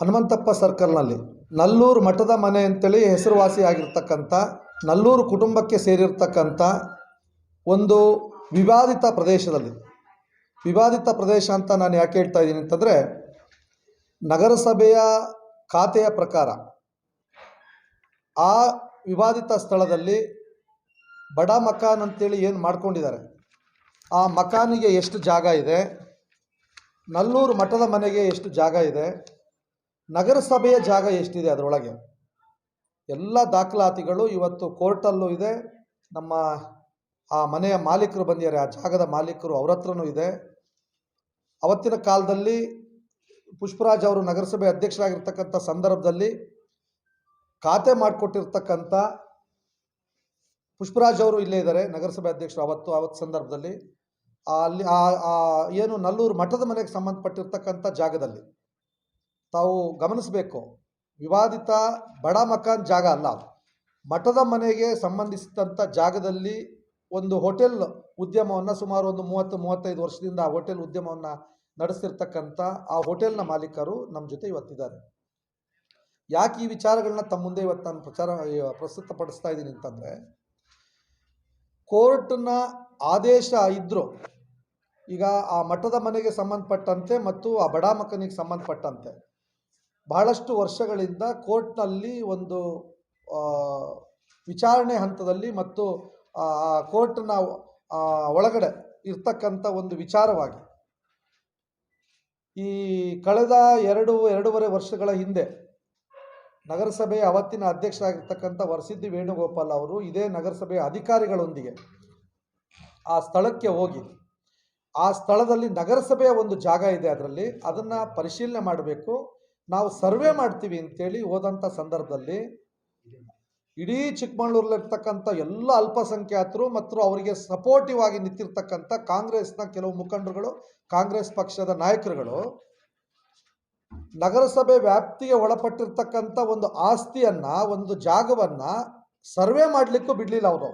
ಹನುಮಂತಪ್ಪ ಸರ್ಕಲ್ನಲ್ಲಿ ನಲ್ಲೂರು ಮಠದ ಮನೆ ಅಂತೇಳಿ ಹೆಸರುವಾಸಿ ಹೆಸರುವಾಸಿಯಾಗಿರ್ತಕ್ಕಂಥ, ನಲ್ಲೂರು ಕುಟುಂಬಕ್ಕೆ ಸೇರಿರ್ತಕ್ಕಂಥ ಒಂದು ವಿವಾದಿತ ಪ್ರದೇಶದಲ್ಲಿ, ವಿವಾದಿತ ಪ್ರದೇಶ ಅಂತ ನಾನು ಯಾಕೆ ಹೇಳ್ತಾ ಇದ್ದೀನಿ ಅಂತಂದರೆ, ನಗರಸಭೆಯ ಖಾತೆಯ ಪ್ರಕಾರ ಆ ವಿವಾದಿತ ಸ್ಥಳದಲ್ಲಿ ಬಡ ಮಕಾನ್ ಅಂತೇಳಿ ಏನು ಮಾಡ್ಕೊಂಡಿದ್ದಾರೆ? ಆ ಮಕಾನಿಗೆ ಎಷ್ಟು ಜಾಗ ಇದೆ? ನಲ್ಲೂರು ಮಠದ ಮನೆಗೆ ಎಷ್ಟು ಜಾಗ ಇದೆ? ನಗರಸಭೆಯ ಜಾಗ ಎಷ್ಟಿದೆ ಅದರೊಳಗೆ? ಎಲ್ಲ ದಾಖಲಾತಿಗಳು ಇವತ್ತು ಕೋರ್ಟಲ್ಲೂ ಇದೆ. ನಮ್ಮ ಆ ಮನೆಯ ಮಾಲೀಕರು ಬಂದಿದ್ದಾರೆ. ಆ ಜಾಗದ ಮಾಲೀಕರು ಅವ್ರ ಹತ್ರನೂ ಇದೆ. ಅವತ್ತಿನ ಕಾಲದಲ್ಲಿ ಪುಷ್ಪರಾಜ್ ಅವರು ನಗರಸಭೆ ಅಧ್ಯಕ್ಷರಾಗಿರ್ತಕ್ಕಂಥ ಸಂದರ್ಭದಲ್ಲಿ ಖಾತೆ ಮಾಡಿಕೊಟ್ಟಿರ್ತಕ್ಕಂಥ ಪುಷ್ಪರಾಜ್ ಅವರು ಇಲ್ಲೇ ಇದ್ದಾರೆ. ನಗರಸಭೆ ಅಧ್ಯಕ್ಷರು ಅವತ್ತು ಅವತ್ತು ಸಂದರ್ಭದಲ್ಲಿ. ಅಲ್ಲಿ ಆ ಏನು ನಲ್ಲೂರು ಮಠದ ಮನೆಗೆ ಸಂಬಂಧಪಟ್ಟಿರ್ತಕ್ಕಂಥ ಜಾಗದಲ್ಲಿ ತಾವು ಗಮನಿಸಬೇಕು ವಿವಾದಿತ ಬಡ ಮಕಾನ್ ಜಾಗ ಅಲ್ಲ. ಮಠದ ಮನೆಗೆ ಸಂಬಂಧಿಸಿದಂಥ ಜಾಗದಲ್ಲಿ ಒಂದು ಹೋಟೆಲ್ ಉದ್ಯಮವನ್ನು ಸುಮಾರು ಒಂದು ಮೂವತ್ತು, ಮೂವತ್ತೈದು ವರ್ಷದಿಂದ ಆ ಹೋಟೆಲ್ ಉದ್ಯಮವನ್ನು ನಡೆಸಿರ್ತಕ್ಕಂಥ ಆ ಹೋಟೆಲ್ನ ಮಾಲೀಕರು ನಮ್ಮ ಜೊತೆ ಇವತ್ತಿದ್ದಾರೆ ಯಾಕೆ ಈ ವಿಚಾರಗಳನ್ನ ತಮ್ಮ ಮುಂದೆ ಇವತ್ತು ನಾನು ಪ್ರಚಾರ ಪ್ರಸ್ತುತಪಡಿಸ್ತಾ ಇದ್ದೀನಿ ಅಂತಂದರೆ, ಕೋರ್ಟ್ನ ಆದೇಶ ಇದ್ದರು ಈಗ ಆ ಮಠದ ಮನೆಗೆ ಸಂಬಂಧಪಟ್ಟಂತೆ ಮತ್ತು ಆ ಬಡ ಮಕ್ಕನಿಗೆ ಸಂಬಂಧಪಟ್ಟಂತೆ ಬಹಳಷ್ಟು ವರ್ಷಗಳಿಂದ ಕೋರ್ಟ್ನಲ್ಲಿ ಒಂದು ವಿಚಾರಣೆ ಹಂತದಲ್ಲಿ ಮತ್ತು ಆ ಕೋರ್ಟ್ನ ಒಳಗಡೆ ಇರ್ತಕ್ಕಂಥ ಒಂದು ವಿಚಾರವಾಗಿ ಈ ಕಳೆದ ಎರಡು, ಎರಡೂವರೆ ವರ್ಷಗಳ ಹಿಂದೆ ನಗರಸಭೆಯ ಅವತ್ತಿನ ಅಧ್ಯಕ್ಷರಾಗಿರ್ತಕ್ಕಂಥ ವರಸಿದ್ದಿ ವೇಣುಗೋಪಾಲ್ ಅವರು ಇದೇ ನಗರಸಭೆಯ ಅಧಿಕಾರಿಗಳೊಂದಿಗೆ ಆ ಸ್ಥಳಕ್ಕೆ ಹೋಗಿ ಆ ಸ್ಥಳದಲ್ಲಿ ನಗರಸಭೆಯ ಒಂದು ಜಾಗ ಇದೆ ಅದರಲ್ಲಿ. ಅದನ್ನು ಪರಿಶೀಲನೆ ಮಾಡಬೇಕು. ನಾವು ಸರ್ವೆ ಮಾಡ್ತೀವಿ ಅಂತೇಳಿ ಹೋದಂಥ ಸಂದರ್ಭದಲ್ಲಿ ಇಡೀ ಚಿಕ್ಕಮಗಳೂರಲ್ಲಿರ್ತಕ್ಕಂಥ ಎಲ್ಲ ಅಲ್ಪಸಂಖ್ಯಾತರು ಮತ್ತು ಅವರಿಗೆ ಸಪೋರ್ಟಿವ್ ಆಗಿ ನಿಂತಿರ್ತಕ್ಕಂಥ ಕಾಂಗ್ರೆಸ್ನ ಕೆಲವು ಮುಖಂಡರುಗಳು, ಕಾಂಗ್ರೆಸ್ ಪಕ್ಷದ ನಾಯಕರುಗಳು, ನಗರಸಭೆ ವ್ಯಾಪ್ತಿಗೆ ಒಳಪಟ್ಟಿರ್ತಕ್ಕಂಥ ಒಂದು ಆಸ್ತಿಯನ್ನ, ಒಂದು ಜಾಗವನ್ನ ಸರ್ವೆ ಮಾಡಲಿಕ್ಕೂ ಬಿಡಲಿಲ್ಲ ಅವರು.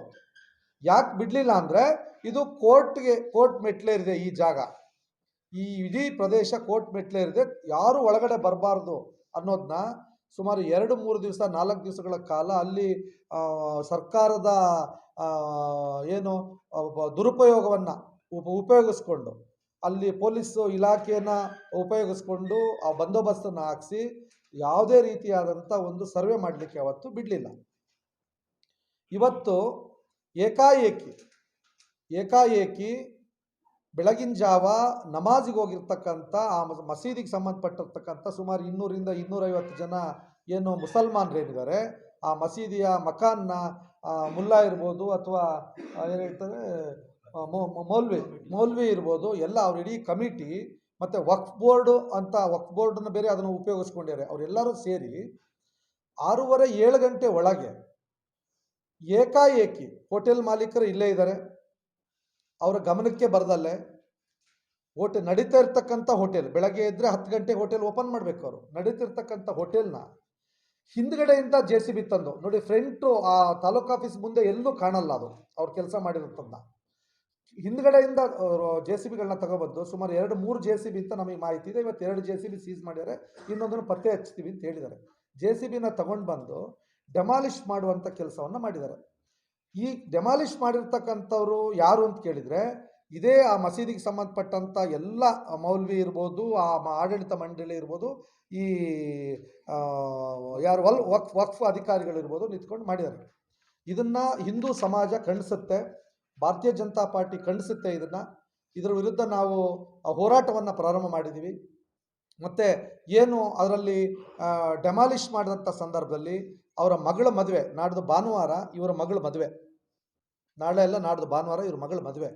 ಯಾಕೆ ಬಿಡಲಿಲ್ಲ ಅಂದರೆ ಇದು ಕೋರ್ಟ್ಗೆ, ಕೋರ್ಟ್ ಮೆಟ್ಲೇರಿದೆ ಈ ಜಾಗ. ಈ ಇಡೀ ಪ್ರದೇಶ ಕೋರ್ಟ್ ಮೆಟ್ಲೇರಿದೆ ಯಾರು ಒಳಗಡೆ ಬರಬಾರ್ದು ಅನ್ನೋದನ್ನ ಸುಮಾರು ಎರಡು, ಮೂರು ದಿವಸ, ನಾಲ್ಕು ದಿವಸಗಳ ಕಾಲ ಅಲ್ಲಿ ಸರ್ಕಾರದ ಏನು ದುರುಪಯೋಗವನ್ನು ಉಪ, ಉಪಯೋಗಿಸ್ಕೊಂಡು, ಅಲ್ಲಿ ಪೊಲೀಸು ಇಲಾಖೆಯನ್ನು ಉಪಯೋಗಿಸ್ಕೊಂಡು ಆ ಬಂದೋಬಸ್ತನ್ನು ಹಾಕಿಸಿ ಯಾವುದೇ ರೀತಿಯಾದಂಥ ಒಂದು ಸರ್ವೆ ಮಾಡಲಿಕ್ಕೆ ಅವತ್ತು ಬಿಡಲಿಲ್ಲ. ಇವತ್ತು ಏಕಾಏಕಿ ಏಕಾಏಕಿ ಬೆಳಗಿನ ಜಾವ ನಮಾಜಿಗೆ ಹೋಗಿರ್ತಕ್ಕಂಥ, ಆ ಮಸ್- ಮಸೀದಿಗೆ ಸಂಬಂಧಪಟ್ಟಿರ್ತಕ್ಕಂಥ ಸುಮಾರು ಇನ್ನೂರಿಂದ ಇನ್ನೂರೈವತ್ತು ಜನ ಏನು ಮುಸಲ್ಮಾನರೇನಿದ್ದಾರೆ, ಆ ಮಸೀದಿಯ ಮಕಾನ್ನ ಮುಲ್ಲಾ ಇರ್ಬೋದು ಅಥವಾ ಏನು ಹೇಳ್ತಾರೆ ಮೌಲ್ವಿ ಮೌಲ್ವಿ ಇರ್ಬೋದು, ಎಲ್ಲ ಅವ್ರ ಇಡೀ ಕಮಿಟಿ ಮತ್ತು ವಕ್ಫ್ ಬೋರ್ಡು ಅಂತ ವಕ್ಫ್ ಬೋರ್ಡನ್ನು ಬೇರೆ ಅದನ್ನು ಉಪಯೋಗಿಸ್ಕೊಂಡಿದ್ದಾರೆ. ಅವರೆಲ್ಲರೂ ಸೇರಿ ಆರೂವರೆ ಏಳು ಗಂಟೆ ಒಳಗೆ ಏಕಾಏಕಿ ಹೋಟೆಲ್ ಮಾಲೀಕರು ಇಲ್ಲೇ ಇದ್ದಾರೆ. ಅವರ ಗಮನಕ್ಕೆ ಬರದಲ್ಲೇ ಹೋಟೆಲ್ ನಡೀತಾ ಇರ್ತಕ್ಕಂಥ ಹೋಟೆಲ್, ಬೆಳಗ್ಗೆ ಇದ್ದರೆ ಹತ್ತು ಗಂಟೆಗೆ ಹೋಟೆಲ್ ಓಪನ್ ಮಾಡಬೇಕು ಅವರು. ನಡೀತಿರ್ತಕ್ಕಂಥ ಹೋಟೆಲ್ನ ಹಿಂದ್ಗಡೆಯಿಂದ ಜೆ ಸಿ ಬಿ ತಂದು, ನೋಡಿ ಫ್ರಂಟು ಆ ತಾಲೂಕು ಆಫೀಸ್ ಮುಂದೆ ಎಲ್ಲೂ ಕಾಣಲ್ಲ ಅದು, ಅವ್ರು ಕೆಲಸ ಮಾಡಿರೋದನ್ನ ಹಿಂದ್ಗಡೆಯಿಂದ ಜೆ ಸಿ ಬಿಗಳನ್ನ ತಗೊಬಂದು ಸುಮಾರು ಎರಡು ಮೂರು ಜೆ ಸಿ ಬಿ ಅಂತ ನಮಗೆ ಮಾಹಿತಿ ಇದೆ. ಇವತ್ತು ಎರಡು ಜೆ ಸಿ ಬಿ ಸೀಸ್ ಮಾಡಿದ್ದಾರೆ ಇನ್ನೊಂದನ್ನು ಪತ್ತೆ ಹಚ್ತೀವಿ ಅಂತ ಹೇಳಿದ್ದಾರೆ. ಜೆ ಸಿ ಬಿನ ತಗೊಂಡು ಬಂದು ಡೆಮಾಲಿಷ್ ಮಾಡುವಂಥ ಕೆಲಸವನ್ನು ಮಾಡಿದ್ದಾರೆ. ಈ ಡೆಮಾಲಿಷ್ ಮಾಡಿರ್ತಕ್ಕಂಥವ್ರು ಯಾರು ಅಂತ ಕೇಳಿದರೆ, ಇದೇ ಆ ಮಸೀದಿಗೆ ಸಂಬಂಧಪಟ್ಟಂಥ ಎಲ್ಲ ಮೌಲ್ವಿ ಇರ್ಬೋದು, ಆ ಆಡಳಿತ ಮಂಡಳಿ ಇರ್ಬೋದು, ಈ ಯಾರು ವಲ್, ವಕ್ಫ್ ವಕ್ಫ್ ಅಧಿಕಾರಿಗಳಿರ್ಬೋದು ನಿಂತ್ಕೊಂಡು ಮಾಡಿದ್ದಾರೆ. ಇದನ್ನು ಹಿಂದೂ ಸಮಾಜ ಖಂಡಿಸುತ್ತೆ, ಭಾರತೀಯ ಜನತಾ ಪಾರ್ಟಿ ಖಂಡಿಸುತ್ತೆ ಇದನ್ನು. ಇದರ ವಿರುದ್ಧ ನಾವು ಹೋರಾಟವನ್ನು ಪ್ರಾರಂಭ ಮಾಡಿದ್ದೀವಿ. ಮತ್ತು ಏನು ಅದರಲ್ಲಿ ಡೆಮಾಲಿಷ್ ಮಾಡಿದಂಥ ಸಂದರ್ಭದಲ್ಲಿ ಅವರ ಮಗಳ ಮದುವೆ, ನಾಡ್ದು ಭಾನುವಾರ ಇವರ ಮಗಳ ಮದುವೆ. ನಾಳೆ ಎಲ್ಲ ನಾಡ್ದು ಭಾನುವಾರ ಇವ್ರ ಮಗಳ ಮದುವೆ.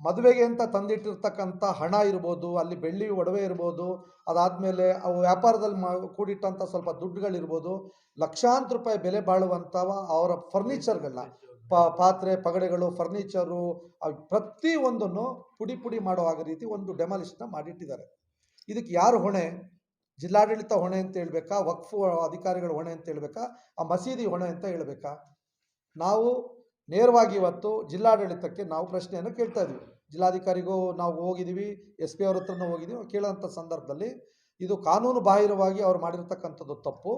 ಮದುವೆಗೆ ಅಂತ ತಂದಿಟ್ಟಿರ್ತಕ್ಕಂಥ ಹಣ ಇರ್ಬೋದು, ಅಲ್ಲಿ ಬೆಳ್ಳಿ ಒಡವೆ ಇರ್ಬೋದು, ಅದಾದಮೇಲೆ ಅವು ವ್ಯಾಪಾರದಲ್ಲಿ ಮಾ, ಕೂಡಿಟ್ಟಂಥ ಸ್ವಲ್ಪ ದುಡ್ಡುಗಳಿರ್ಬೋದು, ಲಕ್ಷಾಂತರ ರೂಪಾಯಿ ಬೆಲೆ ಬಾಳುವಂಥವ ಅವರ ಫರ್ನಿಚರ್ಗಳನ್ನ ಪಾತ್ರೆ, ಪಗಡೆಗಳು, ಫರ್ನಿಚರು ಪ್ರತಿ ಒಂದನ್ನು ಪುಡಿ ಪುಡಿ ಮಾಡುವಾಗ ರೀತಿ ಒಂದು ಡೆಮಾಲಿಷನ್ನ ಮಾಡಿಟ್ಟಿದ್ದಾರೆ. ಇದಕ್ಕೆ ಯಾರು ಹೊಣೆ? ಜಿಲ್ಲಾಡಳಿತ ಹೊಣೆ ಅಂತ ಹೇಳ್ಬೇಕಾ? ವಕ್ಫು ಅಧಿಕಾರಿಗಳ ಹೊಣೆ ಅಂತ ಹೇಳ್ಬೇಕಾ? ಆ ಮಸೀದಿ ಹೊಣೆ ಅಂತ ಹೇಳ್ಬೇಕಾ? ನಾವು ನೇರವಾಗಿ ಇವತ್ತು ಜಿಲ್ಲಾಡಳಿತಕ್ಕೆ ನಾವು ಪ್ರಶ್ನೆಯನ್ನು ಕೇಳ್ತಾ ಇದ್ದೀವಿ ಜಿಲ್ಲಾಧಿಕಾರಿಗೂ ನಾವು ಹೋಗಿದ್ದೀವಿ, ಎಸ್ ಪಿ ಅವ್ರ ಹತ್ರನೂ ಹೋಗಿದ್ದೀವಿ. ಕೇಳೋಂಥ ಸಂದರ್ಭದಲ್ಲಿ ಇದು ಕಾನೂನು ಬಾಹಿರವಾಗಿ ಅವ್ರು ಮಾಡಿರ್ತಕ್ಕಂಥದ್ದು ತಪ್ಪು.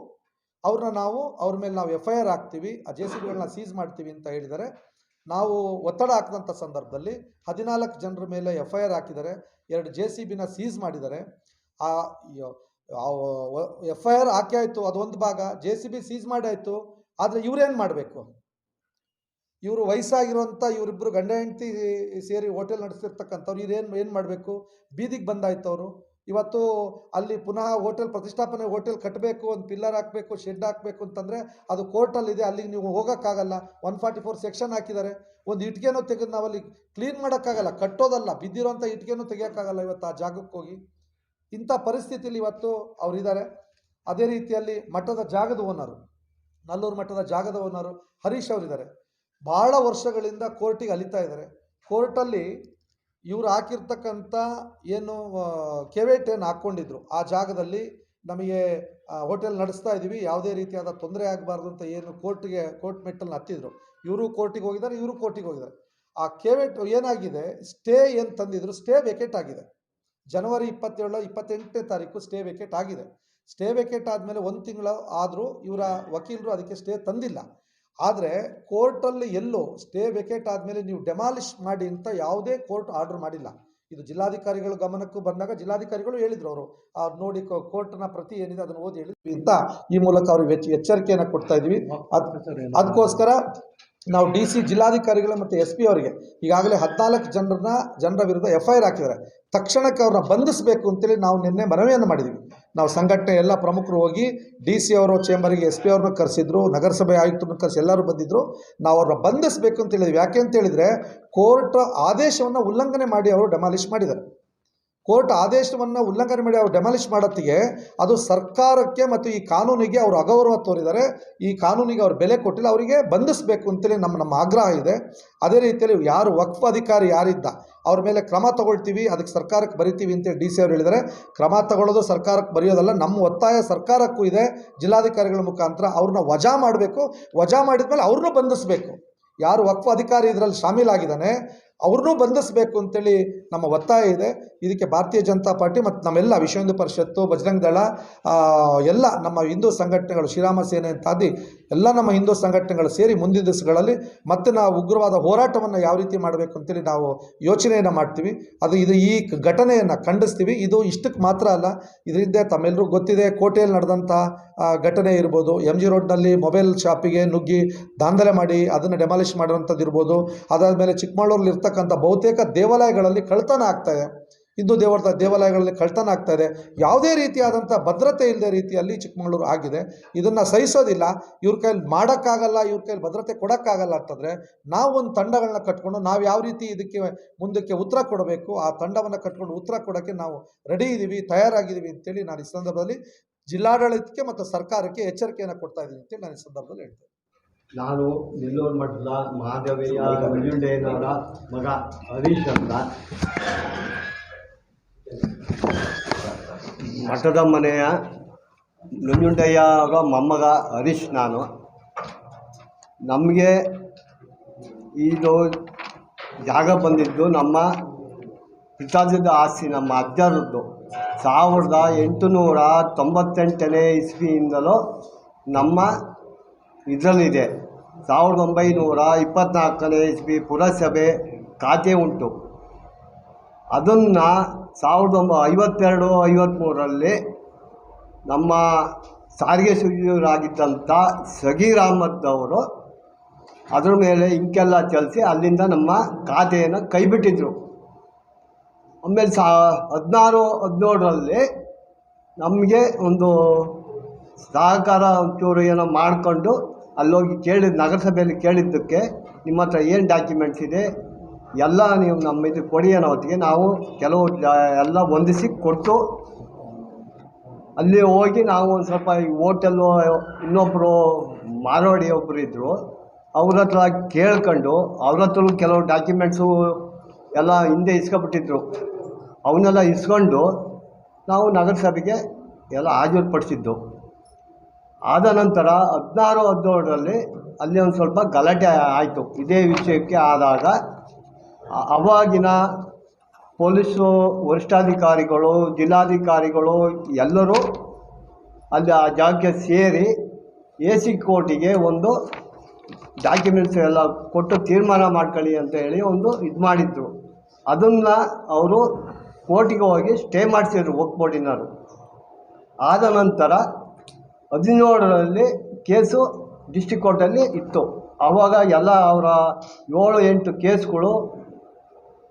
ಅವ್ರನ್ನ ನಾವು, ಅವ್ರ ಮೇಲೆ ನಾವು ಎಫ್ ಐ ಆರ್ ಹಾಕ್ತೀವಿ, ಆ ಜೆ ಸಿ ಬಿಗಳನ್ನ ಸೀಸ್ ಮಾಡ್ತೀವಿ ಅಂತ ಹೇಳಿದರೆ ನಾವು ಒತ್ತಡ ಹಾಕಿದಂಥ ಸಂದರ್ಭದಲ್ಲಿ ಹದಿನಾಲ್ಕು ಜನರ ಮೇಲೆ ಎಫ್ ಐ ಆರ್ ಹಾಕಿದ್ದಾರೆ. ಎರಡು ಜೆ ಸಿ ಬಿನ ಸೀಸ್ ಮಾಡಿದ್ದಾರೆ. ಆ ಎಫ್ ಐ ಆರ್ ಹಾಕಿ ಆಯಿತು ಅದೊಂದು ಭಾಗ, ಜೆ ಸಿ ಬಿ ಸೀಸ್ ಆಯಿತು, ಆದರೆ ಇವರೇನು ಮಾಡಬೇಕು? ಇವರು ವಯಸ್ಸಾಗಿರುವಂಥ ಇವರಿಬ್ಬರು ಗಂಡ ಹೆಂಡತಿ ಸೇರಿ ಹೋಟೆಲ್ ನಡೆಸ್ತಿರ್ತಕ್ಕಂಥವ್ರು ಇವ್ರೇನು ಏನು ಮಾಡಬೇಕು? ಬೀದಿಗೆ ಬಂದಾಯ್ತು ಅವರು. ಇವತ್ತು ಅಲ್ಲಿ ಪುನಃ ಹೋಟೆಲ್ ಪ್ರತಿಷ್ಠಾಪನೆ ಹೋಟೆಲ್ ಕಟ್ಟಬೇಕು ಒಂದು ಪಿಲ್ಲರ್ ಹಾಕಬೇಕು, ಶೆಡ್ ಹಾಕಬೇಕು ಅಂತಂದರೆ ಅದು ಕೋರ್ಟಲ್ಲಿದೆ, ಅಲ್ಲಿಗೆ ನೀವು ಹೋಗೋಕ್ಕಾಗಲ್ಲ. ಒನ್ ಫಾರ್ಟಿ ಫೋರ್ ಸೆಕ್ಷನ್ ಹಾಕಿದ್ದಾರೆ. ಒಂದು ಇಟ್ಕೆನೂ ತೆಗೆದು ನಾವಲ್ಲಿ ಕ್ಲೀನ್ ಮಾಡೋಕ್ಕಾಗಲ್ಲ, ಕಟ್ಟೋದಲ್ಲ, ಬಿದ್ದಿರೋಂಥ ಇಟ್ಕೆನೂ ತೆಗಿಯೋಕ್ಕಾಗಲ್ಲ ಇವತ್ತು ಆ ಜಾಗಕ್ಕೆ ಹೋಗಿ. ಇಂಥ ಪರಿಸ್ಥಿತಿಯಲ್ಲಿ ಇವತ್ತು ಅವರಿದ್ದಾರೆ. ಅದೇ ರೀತಿಯಲ್ಲಿ ಮಠದ ಜಾಗದ ಓನರು ನಲ್ಲೂರು ಮಠದ ಜಾಗದ ಓನರು ಹರೀಶ್ ಅವರಿದ್ದಾರೆ. ಭಾಳ ವರ್ಷಗಳಿಂದ ಕೋರ್ಟಿಗೆ ಅಲಿತಾ ಇದ್ದಾರೆ. ಕೋರ್ಟಲ್ಲಿ ಇವರು ಹಾಕಿರ್ತಕ್ಕಂಥ ಏನು ಕೆವೇಟೇನು ಹಾಕ್ಕೊಂಡಿದ್ರು, ಆ ಜಾಗದಲ್ಲಿ ನಮಗೆ ಹೋಟೆಲ್ ನಡೆಸ್ತಾ ಇದ್ದೀವಿ ಯಾವುದೇ ರೀತಿಯಾದ ತೊಂದರೆ ಆಗಬಾರ್ದು ಅಂತ ಏನು ಕೋರ್ಟ್ಗೆ ಕೋರ್ಟ್ ಮೆಟ್ಟಲ್ಲಿ ಹತ್ತಿದ್ರು. ಇವರು ಕೋರ್ಟಿಗೆ ಹೋಗಿದ್ದಾರೆ, ಇವರು ಕೋರ್ಟಿಗೆ ಹೋಗಿದ್ದಾರೆ. ಆ ಕೆವೆಟ್ ಏನಾಗಿದೆ ಸ್ಟೇ ಏನು ತಂದಿದ್ರು ಸ್ಟೇ ವೆಕೆಟ್ ಆಗಿದೆ. ಜನವರಿ ಇಪ್ಪತ್ತೇಳು ಇಪ್ಪತ್ತೆಂಟನೇ ತಾರೀಕು ಸ್ಟೇ ವೆಕೆಟ್ ಆಗಿದೆ. ಸ್ಟೇ ವೇಕೇಟ್ ಆದಮೇಲೆ ಒಂದು ತಿಂಗಳು ಆದರೂ ಇವರ ವಕೀಲರು ಅದಕ್ಕೆ ಸ್ಟೇ ತಂದಿಲ್ಲ. ಆದರೆ ಕೋರ್ಟಲ್ಲಿ ಎಲ್ಲೋ ಸ್ಟೇ ವೇಕೇಟ್ ಆದಮೇಲೆ ನೀವು ಡೆಮಾಲಿಷ್ ಮಾಡಿ ಅಂತ ಯಾವುದೇ ಕೋರ್ಟ್ ಆರ್ಡರ್ ಮಾಡಿಲ್ಲ. ಇದು ಜಿಲ್ಲಾಧಿಕಾರಿಗಳ ಗಮನಕ್ಕೂ ಬಂದಾಗ ಜಿಲ್ಲಾಧಿಕಾರಿಗಳು ಹೇಳಿದ್ರು ಅವರು ಅವ್ರು ನೋಡಿ ಕೋರ್ಟ್ನ ಪ್ರತಿ ಏನಿದೆ ಅದನ್ನು ಓದಿ ಹೇಳಿದ್ವಿ ಅಂತ. ಈ ಮೂಲಕ ಅವ್ರಿಗೆ ಎಚ್ಚ- ಎಚ್ಚರಿಕೆಯನ್ನು ಕೊಡ್ತಾ ಇದ್ವಿ. ಅದಕ್ಕೋಸ್ಕರ ನಾವು ಡಿ ಸಿ ಜಿಲ್ಲಾಧಿಕಾರಿಗಳು ಮತ್ತು ಎಸ್ ಪಿ ಅವರಿಗೆ ಈಗಾಗಲೇ ಹದಿನಾಲ್ಕು ಜನರನ್ನ, ಜನರ ವಿರುದ್ಧ ಎಫ್ ಐ ಆರ್ ಹಾಕಿದ್ದಾರೆ. ತಕ್ಷಣಕ್ಕೆ ಅವ್ರನ್ನ ಬಂಧಿಸಬೇಕು ಅಂತೇಳಿ ನಾವು ನಿನ್ನೆ ಮನವಿಯನ್ನು ಮಾಡಿದ್ದೀವಿ. ನಾವು ಸಂಘಟನೆ ಎಲ್ಲ ಪ್ರಮುಖರು ಹೋಗಿ ಡಿ ಸಿ ಅವರು ಚೇಂಬರಿಗೆ, ಎಸ್ ಪಿ ಅವ್ರನ್ನ ಕರೆಸಿದ್ರು, ನಗರಸಭೆ ಆಯುಕ್ತರನ್ನ ಕರೆಸಿ ಎಲ್ಲರೂ ಬಂದಿದ್ದರು ನಾವು ಅವ್ರನ್ನ ಬಂಧಿಸಬೇಕು ಅಂತ ಹೇಳಿದ್ವಿ. ಯಾಕೆ ಅಂತ ಹೇಳಿದರೆ ಕೋರ್ಟ್ ಆದೇಶವನ್ನು ಉಲ್ಲಂಘನೆ ಮಾಡಿ ಅವರು ಡೆಮಾಲಿಷ್ ಮಾಡಿದ್ದಾರೆ. ಕೋರ್ಟ್ ಆದೇಶವನ್ನು ಉಲ್ಲಂಘನೆ ಮಾಡಿ ಅವರು ಡೆಮಾಲಿಷ್ ಮಾಡತ್ತಿಗೆ ಅದು ಸರ್ಕಾರಕ್ಕೆ ಮತ್ತು ಈ ಕಾನೂನಿಗೆ ಅವರು ಅಗೌರವ ತೋರಿದ್ದಾರೆ. ಈ ಕಾನೂನಿಗೆ ಅವ್ರು ಬೆಲೆ ಕೊಟ್ಟಿಲ್ಲ. ಅವರಿಗೆ ಬಂಧಿಸಬೇಕು ಅಂತೇಳಿ ನಮ್ಮ ನಮ್ಮ ಆಗ್ರಹ ಇದೆ. ಅದೇ ರೀತಿಯಲ್ಲಿ ಯಾರು ವಕ್ಫ್ ಅಧಿಕಾರಿ ಯಾರಿದ್ದ ಅವ್ರ ಮೇಲೆ ಕ್ರಮ ತಗೊಳ್ತೀವಿ, ಅದಕ್ಕೆ ಸರ್ಕಾರಕ್ಕೆ ಬರಿತೀವಿ ಅಂತೇಳಿ ಡಿ ಸಿ ಅವರು ಹೇಳಿದರೆ ಕ್ರಮ ತಗೊಳ್ಳೋದು ಸರ್ಕಾರಕ್ಕೆ ಬರೆಯೋದಲ್ಲ, ನಮ್ಮ ಒತ್ತಾಯ ಸರ್ಕಾರಕ್ಕೂ ಇದೆ. ಜಿಲ್ಲಾಧಿಕಾರಿಗಳ ಮುಖಾಂತರ ಅವ್ರನ್ನ ವಜಾ ಮಾಡಬೇಕು. ವಜಾ ಮಾಡಿದ ಮೇಲೆ ಅವ್ರನ್ನೂ ಬಂಧಿಸಬೇಕು. ಯಾರು ವಕ್ಫ್ ಅಧಿಕಾರಿ ಇದರಲ್ಲಿ ಶಾಮೀಲಾಗಿದ್ದಾನೆ ಅವ್ರನ್ನೂ ಬಂಧಿಸಬೇಕು ಅಂತೇಳಿ ನಮ್ಮ ಒತ್ತಾಯ ಇದೆ. ಇದಕ್ಕೆ ಭಾರತೀಯ ಜನತಾ ಪಾರ್ಟಿ ಮತ್ತು ನಮ್ಮೆಲ್ಲ ವಿಶ್ವ ಹಿಂದೂ ಪರಿಷತ್ತು ಬಜರಂಗ ದಳ ಎಲ್ಲ ನಮ್ಮ ಹಿಂದೂ ಸಂಘಟನೆಗಳು, ಶ್ರೀರಾಮ ಸೇನೆ ಅಂತಾದಿ ಎಲ್ಲ ನಮ್ಮ ಹಿಂದೂ ಸಂಘಟನೆಗಳು ಸೇರಿ ಮುಂದಿನ ದಿವಸಗಳಲ್ಲಿ ಮತ್ತೆ ನಾವು ಉಗ್ರವಾದ ಹೋರಾಟವನ್ನು ಯಾವ ರೀತಿ ಮಾಡಬೇಕು ಅಂತೇಳಿ ನಾವು ಯೋಚನೆಯನ್ನು ಮಾಡ್ತೀವಿ. ಅದು ಇದು ಈ ಘಟನೆಯನ್ನು ಖಂಡಿಸ್ತೀವಿ. ಇದು ಇಷ್ಟಕ್ಕೆ ಮಾತ್ರ ಅಲ್ಲ, ಇದರಿಂದ ತಮ್ಮೆಲ್ಲರೂ ಗೊತ್ತಿದೆ, ಕೋಟೆಯಲ್ಲಿ ನಡೆದಂಥ ಘಟನೆ ಇರ್ಬೋದು ಎಂ ಜಿ ರೋಡ್ನಲ್ಲಿ ಮೊಬೈಲ್ ಶಾಪಿಗೆ ನುಗ್ಗಿ ದಾಂಧಲೆ ಮಾಡಿ ಅದನ್ನು ಡೆಮಾಲಿಷ್ ಮಾಡುವಂಥದ್ದು ಇರ್ಬೋದು. ಅದಾದಮೇಲೆ ಚಿಕ್ಕಮಗಳೂರಲ್ಲಿ ಬಹುತೇಕ ದೇವಾಲಯಗಳಲ್ಲಿ ಕಳ್ತನ ಇದೆ. ಹಿಂದೂ ದೇವರ ದೇವಾಲಯಗಳಲ್ಲಿ ಕಳ್ತನ ಆಗ್ತಾ ಇದೆ. ಯಾವುದೇ ರೀತಿಯಾದಂಥ ಭದ್ರತೆ ಇಲ್ಲದೆ ರೀತಿಯಲ್ಲಿ ಚಿಕ್ಕಮಗಳೂರು ಆಗಿದೆ. ಇದನ್ನು ಸಹಿಸೋದಿಲ್ಲ. ಇವ್ರ ಕೈಲಿ ಮಾಡೋಕ್ಕಾಗಲ್ಲ, ಇವ್ರ ಕೈಲಿ ಭದ್ರತೆ ಕೊಡೋಕ್ಕಾಗಲ್ಲ ಅಂತಂದರೆ ನಾವು ಒಂದು ತಂಡಗಳನ್ನ ಕಟ್ಕೊಂಡು ನಾವು ಯಾವ ರೀತಿ ಇದಕ್ಕೆ ಮುಂದಕ್ಕೆ ಉತ್ತರ ಕೊಡಬೇಕು, ಆ ತಂಡವನ್ನು ಕಟ್ಕೊಂಡು ಉತ್ತರ ಕೊಡೋಕ್ಕೆ ನಾವು ರೆಡಿ ಇದ್ದೀವಿ ತಯಾರಾಗಿದ್ದೀವಿ ಅಂತೇಳಿ ನಾನು ಈ ಸಂದರ್ಭದಲ್ಲಿ ಜಿಲ್ಲಾಡಳಿತಕ್ಕೆ ಮತ್ತು ಸರ್ಕಾರಕ್ಕೆ ಎಚ್ಚರಿಕೆಯನ್ನು ಕೊಡ್ತಾ ಇದ್ದೀನಿ ಅಂತೇಳಿ ನಾನು ಈ ಸಂದರ್ಭದಲ್ಲಿ ಹೇಳ್ತೇನೆ. ನಾನು ನೆಲ್ಲೂರು ಮಠದ ಮಹಾದೇವಯ್ಯ ನಂಜುಂಡಯ್ಯನವರ ಮಗ ಹರೀಶ್ ಅಂತ. ಮಠದ ಮನೆಯ ನಂಜುಂಡಯ್ಯ ಅವರ ಮೊಮ್ಮಗ ಹರೀಶ್ ನಾನು. ನಮಗೆ ಇದು ಜಾಗ ಬಂದಿದ್ದು ನಮ್ಮ ಪಿತಾಜದ ಆಸ್ತಿ ನಮ್ಮ ಅಜ್ಜರದ್ದು. ಸಾವಿರದ ಎಂಟುನೂರ ತೊಂಬತ್ತೆಂಟನೇ ಇಸ್ವಿಯಿಂದಲೂ ನಮ್ಮ ಇದರಲ್ಲಿದೆ. ಸಾವಿರದ ಒಂಬೈನೂರ ಇಪ್ಪತ್ತ್ನಾಲ್ಕನೇ ಇಸ್ವಿ ಪುರಸಭೆ ಖಾತೆ ಉಂಟು. ಅದನ್ನು ಸಾವಿರದ ಒಂಬ ಐವತ್ತೆರಡು ಐವತ್ತ್ಮೂರರಲ್ಲಿ ನಮ್ಮ ಸಾರಿಗೆ ಸಚಿವರಾಗಿದ್ದಂಥ ಸಗೀರ್ ಅಹಮದ್ ಅವರು ಅದ್ರ ಮೇಲೆ ಇಂಕೆಲ್ಲ ಚಲಿಸಿ ಅಲ್ಲಿಂದ ನಮ್ಮ ಖಾತೆಯನ್ನು ಕೈಬಿಟ್ಟಿದ್ದರು ಆಮೇಲೆ ಸಾ ಹದಿನಾರು, ಹದಿನೇಳರಲ್ಲಿ ನಮಗೆ ಒಂದು ಸಹಕಾರ ಒಂಚೂರು ಏನೋ ಮಾಡಿಕೊಂಡು ಅಲ್ಲೋಗಿ ಕೇಳಿದ ನಗರಸಭೆಯಲ್ಲಿ ಕೇಳಿದ್ದಕ್ಕೆ ನಿಮ್ಮ ಹತ್ರ ಏನು ಡಾಕ್ಯುಮೆಂಟ್ಸ್ ಇದೆ, ಎಲ್ಲ ನೀವು ನಮ್ಮ ಇದು ಕೊಡಿ ಅನ್ನೋ ಹೊತ್ತಿಗೆ ನಾವು ಕೆಲವು ಎಲ್ಲ ಹೊಂದಿಸಿ ಕೊಟ್ಟು ಅಲ್ಲಿ ಹೋಗಿ ನಾವು ಒಂದು ಸ್ವಲ್ಪ ಈ ಹೋಟೆಲ್ಲು ಇನ್ನೊಬ್ಬರು ಮಾರವಾಡಿ ಒಬ್ಬರು ಇದ್ದರು ಅವ್ರ ಹತ್ರ ಕೇಳ್ಕೊಂಡು ಅವ್ರ ಹತ್ರ ಕೆಲವು ಡಾಕ್ಯುಮೆಂಟ್ಸು ಎಲ್ಲ ಹಿಂದೆ ಇಸ್ಕೊಬಿಟ್ಟಿದ್ರು. ಅವನ್ನೆಲ್ಲ ಇಸ್ಕೊಂಡು ನಾವು ನಗರಸಭೆಗೆ ಎಲ್ಲ ಹಾಜರುಪಡಿಸಿದ್ದು. ಆದ ನಂತರ ಹದಿನಾರು, ಹದಿನೇಳರಲ್ಲಿ ಅಲ್ಲಿ ಒಂದು ಸ್ವಲ್ಪ ಗಲಾಟೆ ಆಯಿತು. ಇದೇ ವಿಷಯಕ್ಕೆ ಆದಾಗ ಅವಾಗಿನ ಪೊಲೀಸು, ವರಿಷ್ಠಾಧಿಕಾರಿಗಳು, ಜಿಲ್ಲಾಧಿಕಾರಿಗಳು ಎಲ್ಲರೂ ಅಲ್ಲಿ ಆ ಜಾಗಕ್ಕೆ ಸೇರಿ ಎ ಸಿ ಕೋರ್ಟಿಗೆ ಒಂದು ಡಾಕ್ಯುಮೆಂಟ್ಸ್ ಎಲ್ಲ ಕೊಟ್ಟು ತೀರ್ಮಾನ ಮಾಡ್ಕೊಳ್ಳಿ ಅಂತ ಹೇಳಿ ಒಂದು ಇದು ಮಾಡಿದ್ರು. ಅದನ್ನು ಅವರು ಕೋರ್ಟಿಗೆ ಹೋಗಿ ಸ್ಟೇ ಮಾಡಿಸಿದ್ರು ವಕ್ ಬೋರ್ಡಿನವರು ಆದ ನಂತರ ಹದಿನೇಳರಲ್ಲಿ ಕೇಸು ಡಿಸ್ಟಿಕ್ ಕೋರ್ಟಲ್ಲಿ ಇತ್ತು. ಆವಾಗ ಎಲ್ಲ ಅವರ ಏಳು ಎಂಟು ಕೇಸ್ಗಳು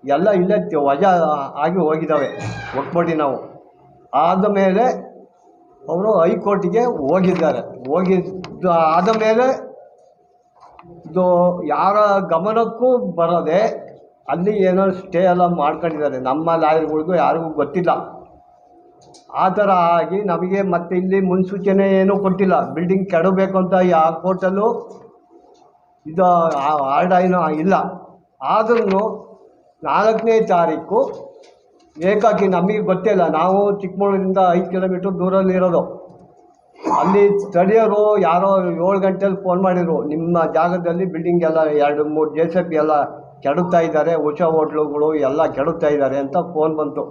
ಎಲ್ಲ ಇಲ್ಲೇ ವಜಾ ಆಗಿ ಹೋಗಿದ್ದಾವೆ ಒಕ್ಕೊಟ್ಟು ನಾವು. ಆದ ಮೇಲೆ ಅವರು ಹೈಕೋರ್ಟಿಗೆ ಹೋಗಿದ್ದಾರೆ. ಹೋಗಿದ್ದು ಆದ ಮೇಲೆ ಇದು ಯಾರ ಗಮನಕ್ಕೂ ಬರದೆ ಅಲ್ಲಿ ಏನೋ ಸ್ಟೇ ಎಲ್ಲ ಮಾಡ್ಕೊಂಡಿದ್ದಾರೆ. ನಮ್ಮ ಲಾಯರ್ಗಳಿಗೂ ಯಾರಿಗೂ ಗೊತ್ತಿಲ್ಲ. ಆ ಥರ ಆಗಿ ನಮಗೆ ಮತ್ತೆ ಇಲ್ಲಿ ಮುನ್ಸೂಚನೆ ಏನೂ ಕೊಟ್ಟಿಲ್ಲ. ಬಿಲ್ಡಿಂಗ್ ಕೆಡಬೇಕು ಅಂತ ಯಾವ ಕೋರ್ಟಲ್ಲೂ ಇದು ಆರ್ಡ ಏನೂ ಇಲ್ಲ. ಆದ್ರೂ ನಾಲ್ಕನೇ ತಾರೀಕು ಏಕಾಕಿ ನಮಗೆ ಗೊತ್ತಿಲ್ಲ ನಾವು ಚಿಕ್ಕಮಗಳೂರಿಂದ ಐದು ಕಿಲೋಮೀಟ್ರ್ ದೂರಲ್ಲಿರೋದು ಅಲ್ಲಿ ಸ್ಥಳೀಯರು ಯಾರೋ ಏಳು ಗಂಟೆಯಲ್ಲಿ ಫೋನ್ ಮಾಡಿದರು. ನಿಮ್ಮ ಜಾಗದಲ್ಲಿ ಬಿಲ್ಡಿಂಗ್ ಎಲ್ಲ ಎರಡು ಮೂರು ಜೆ ಸಿ ಪಿ ಎಲ್ಲ ಕೆಡುತ್ತಾ ಇದ್ದಾರೆ. ಉಷಾ ಹೋಟ್ಲುಗಳು ಎಲ್ಲ ಕೆಡುತ್ತಾ ಇದ್ದಾರೆ ಅಂತ ಫೋನ್ ಬಂತು.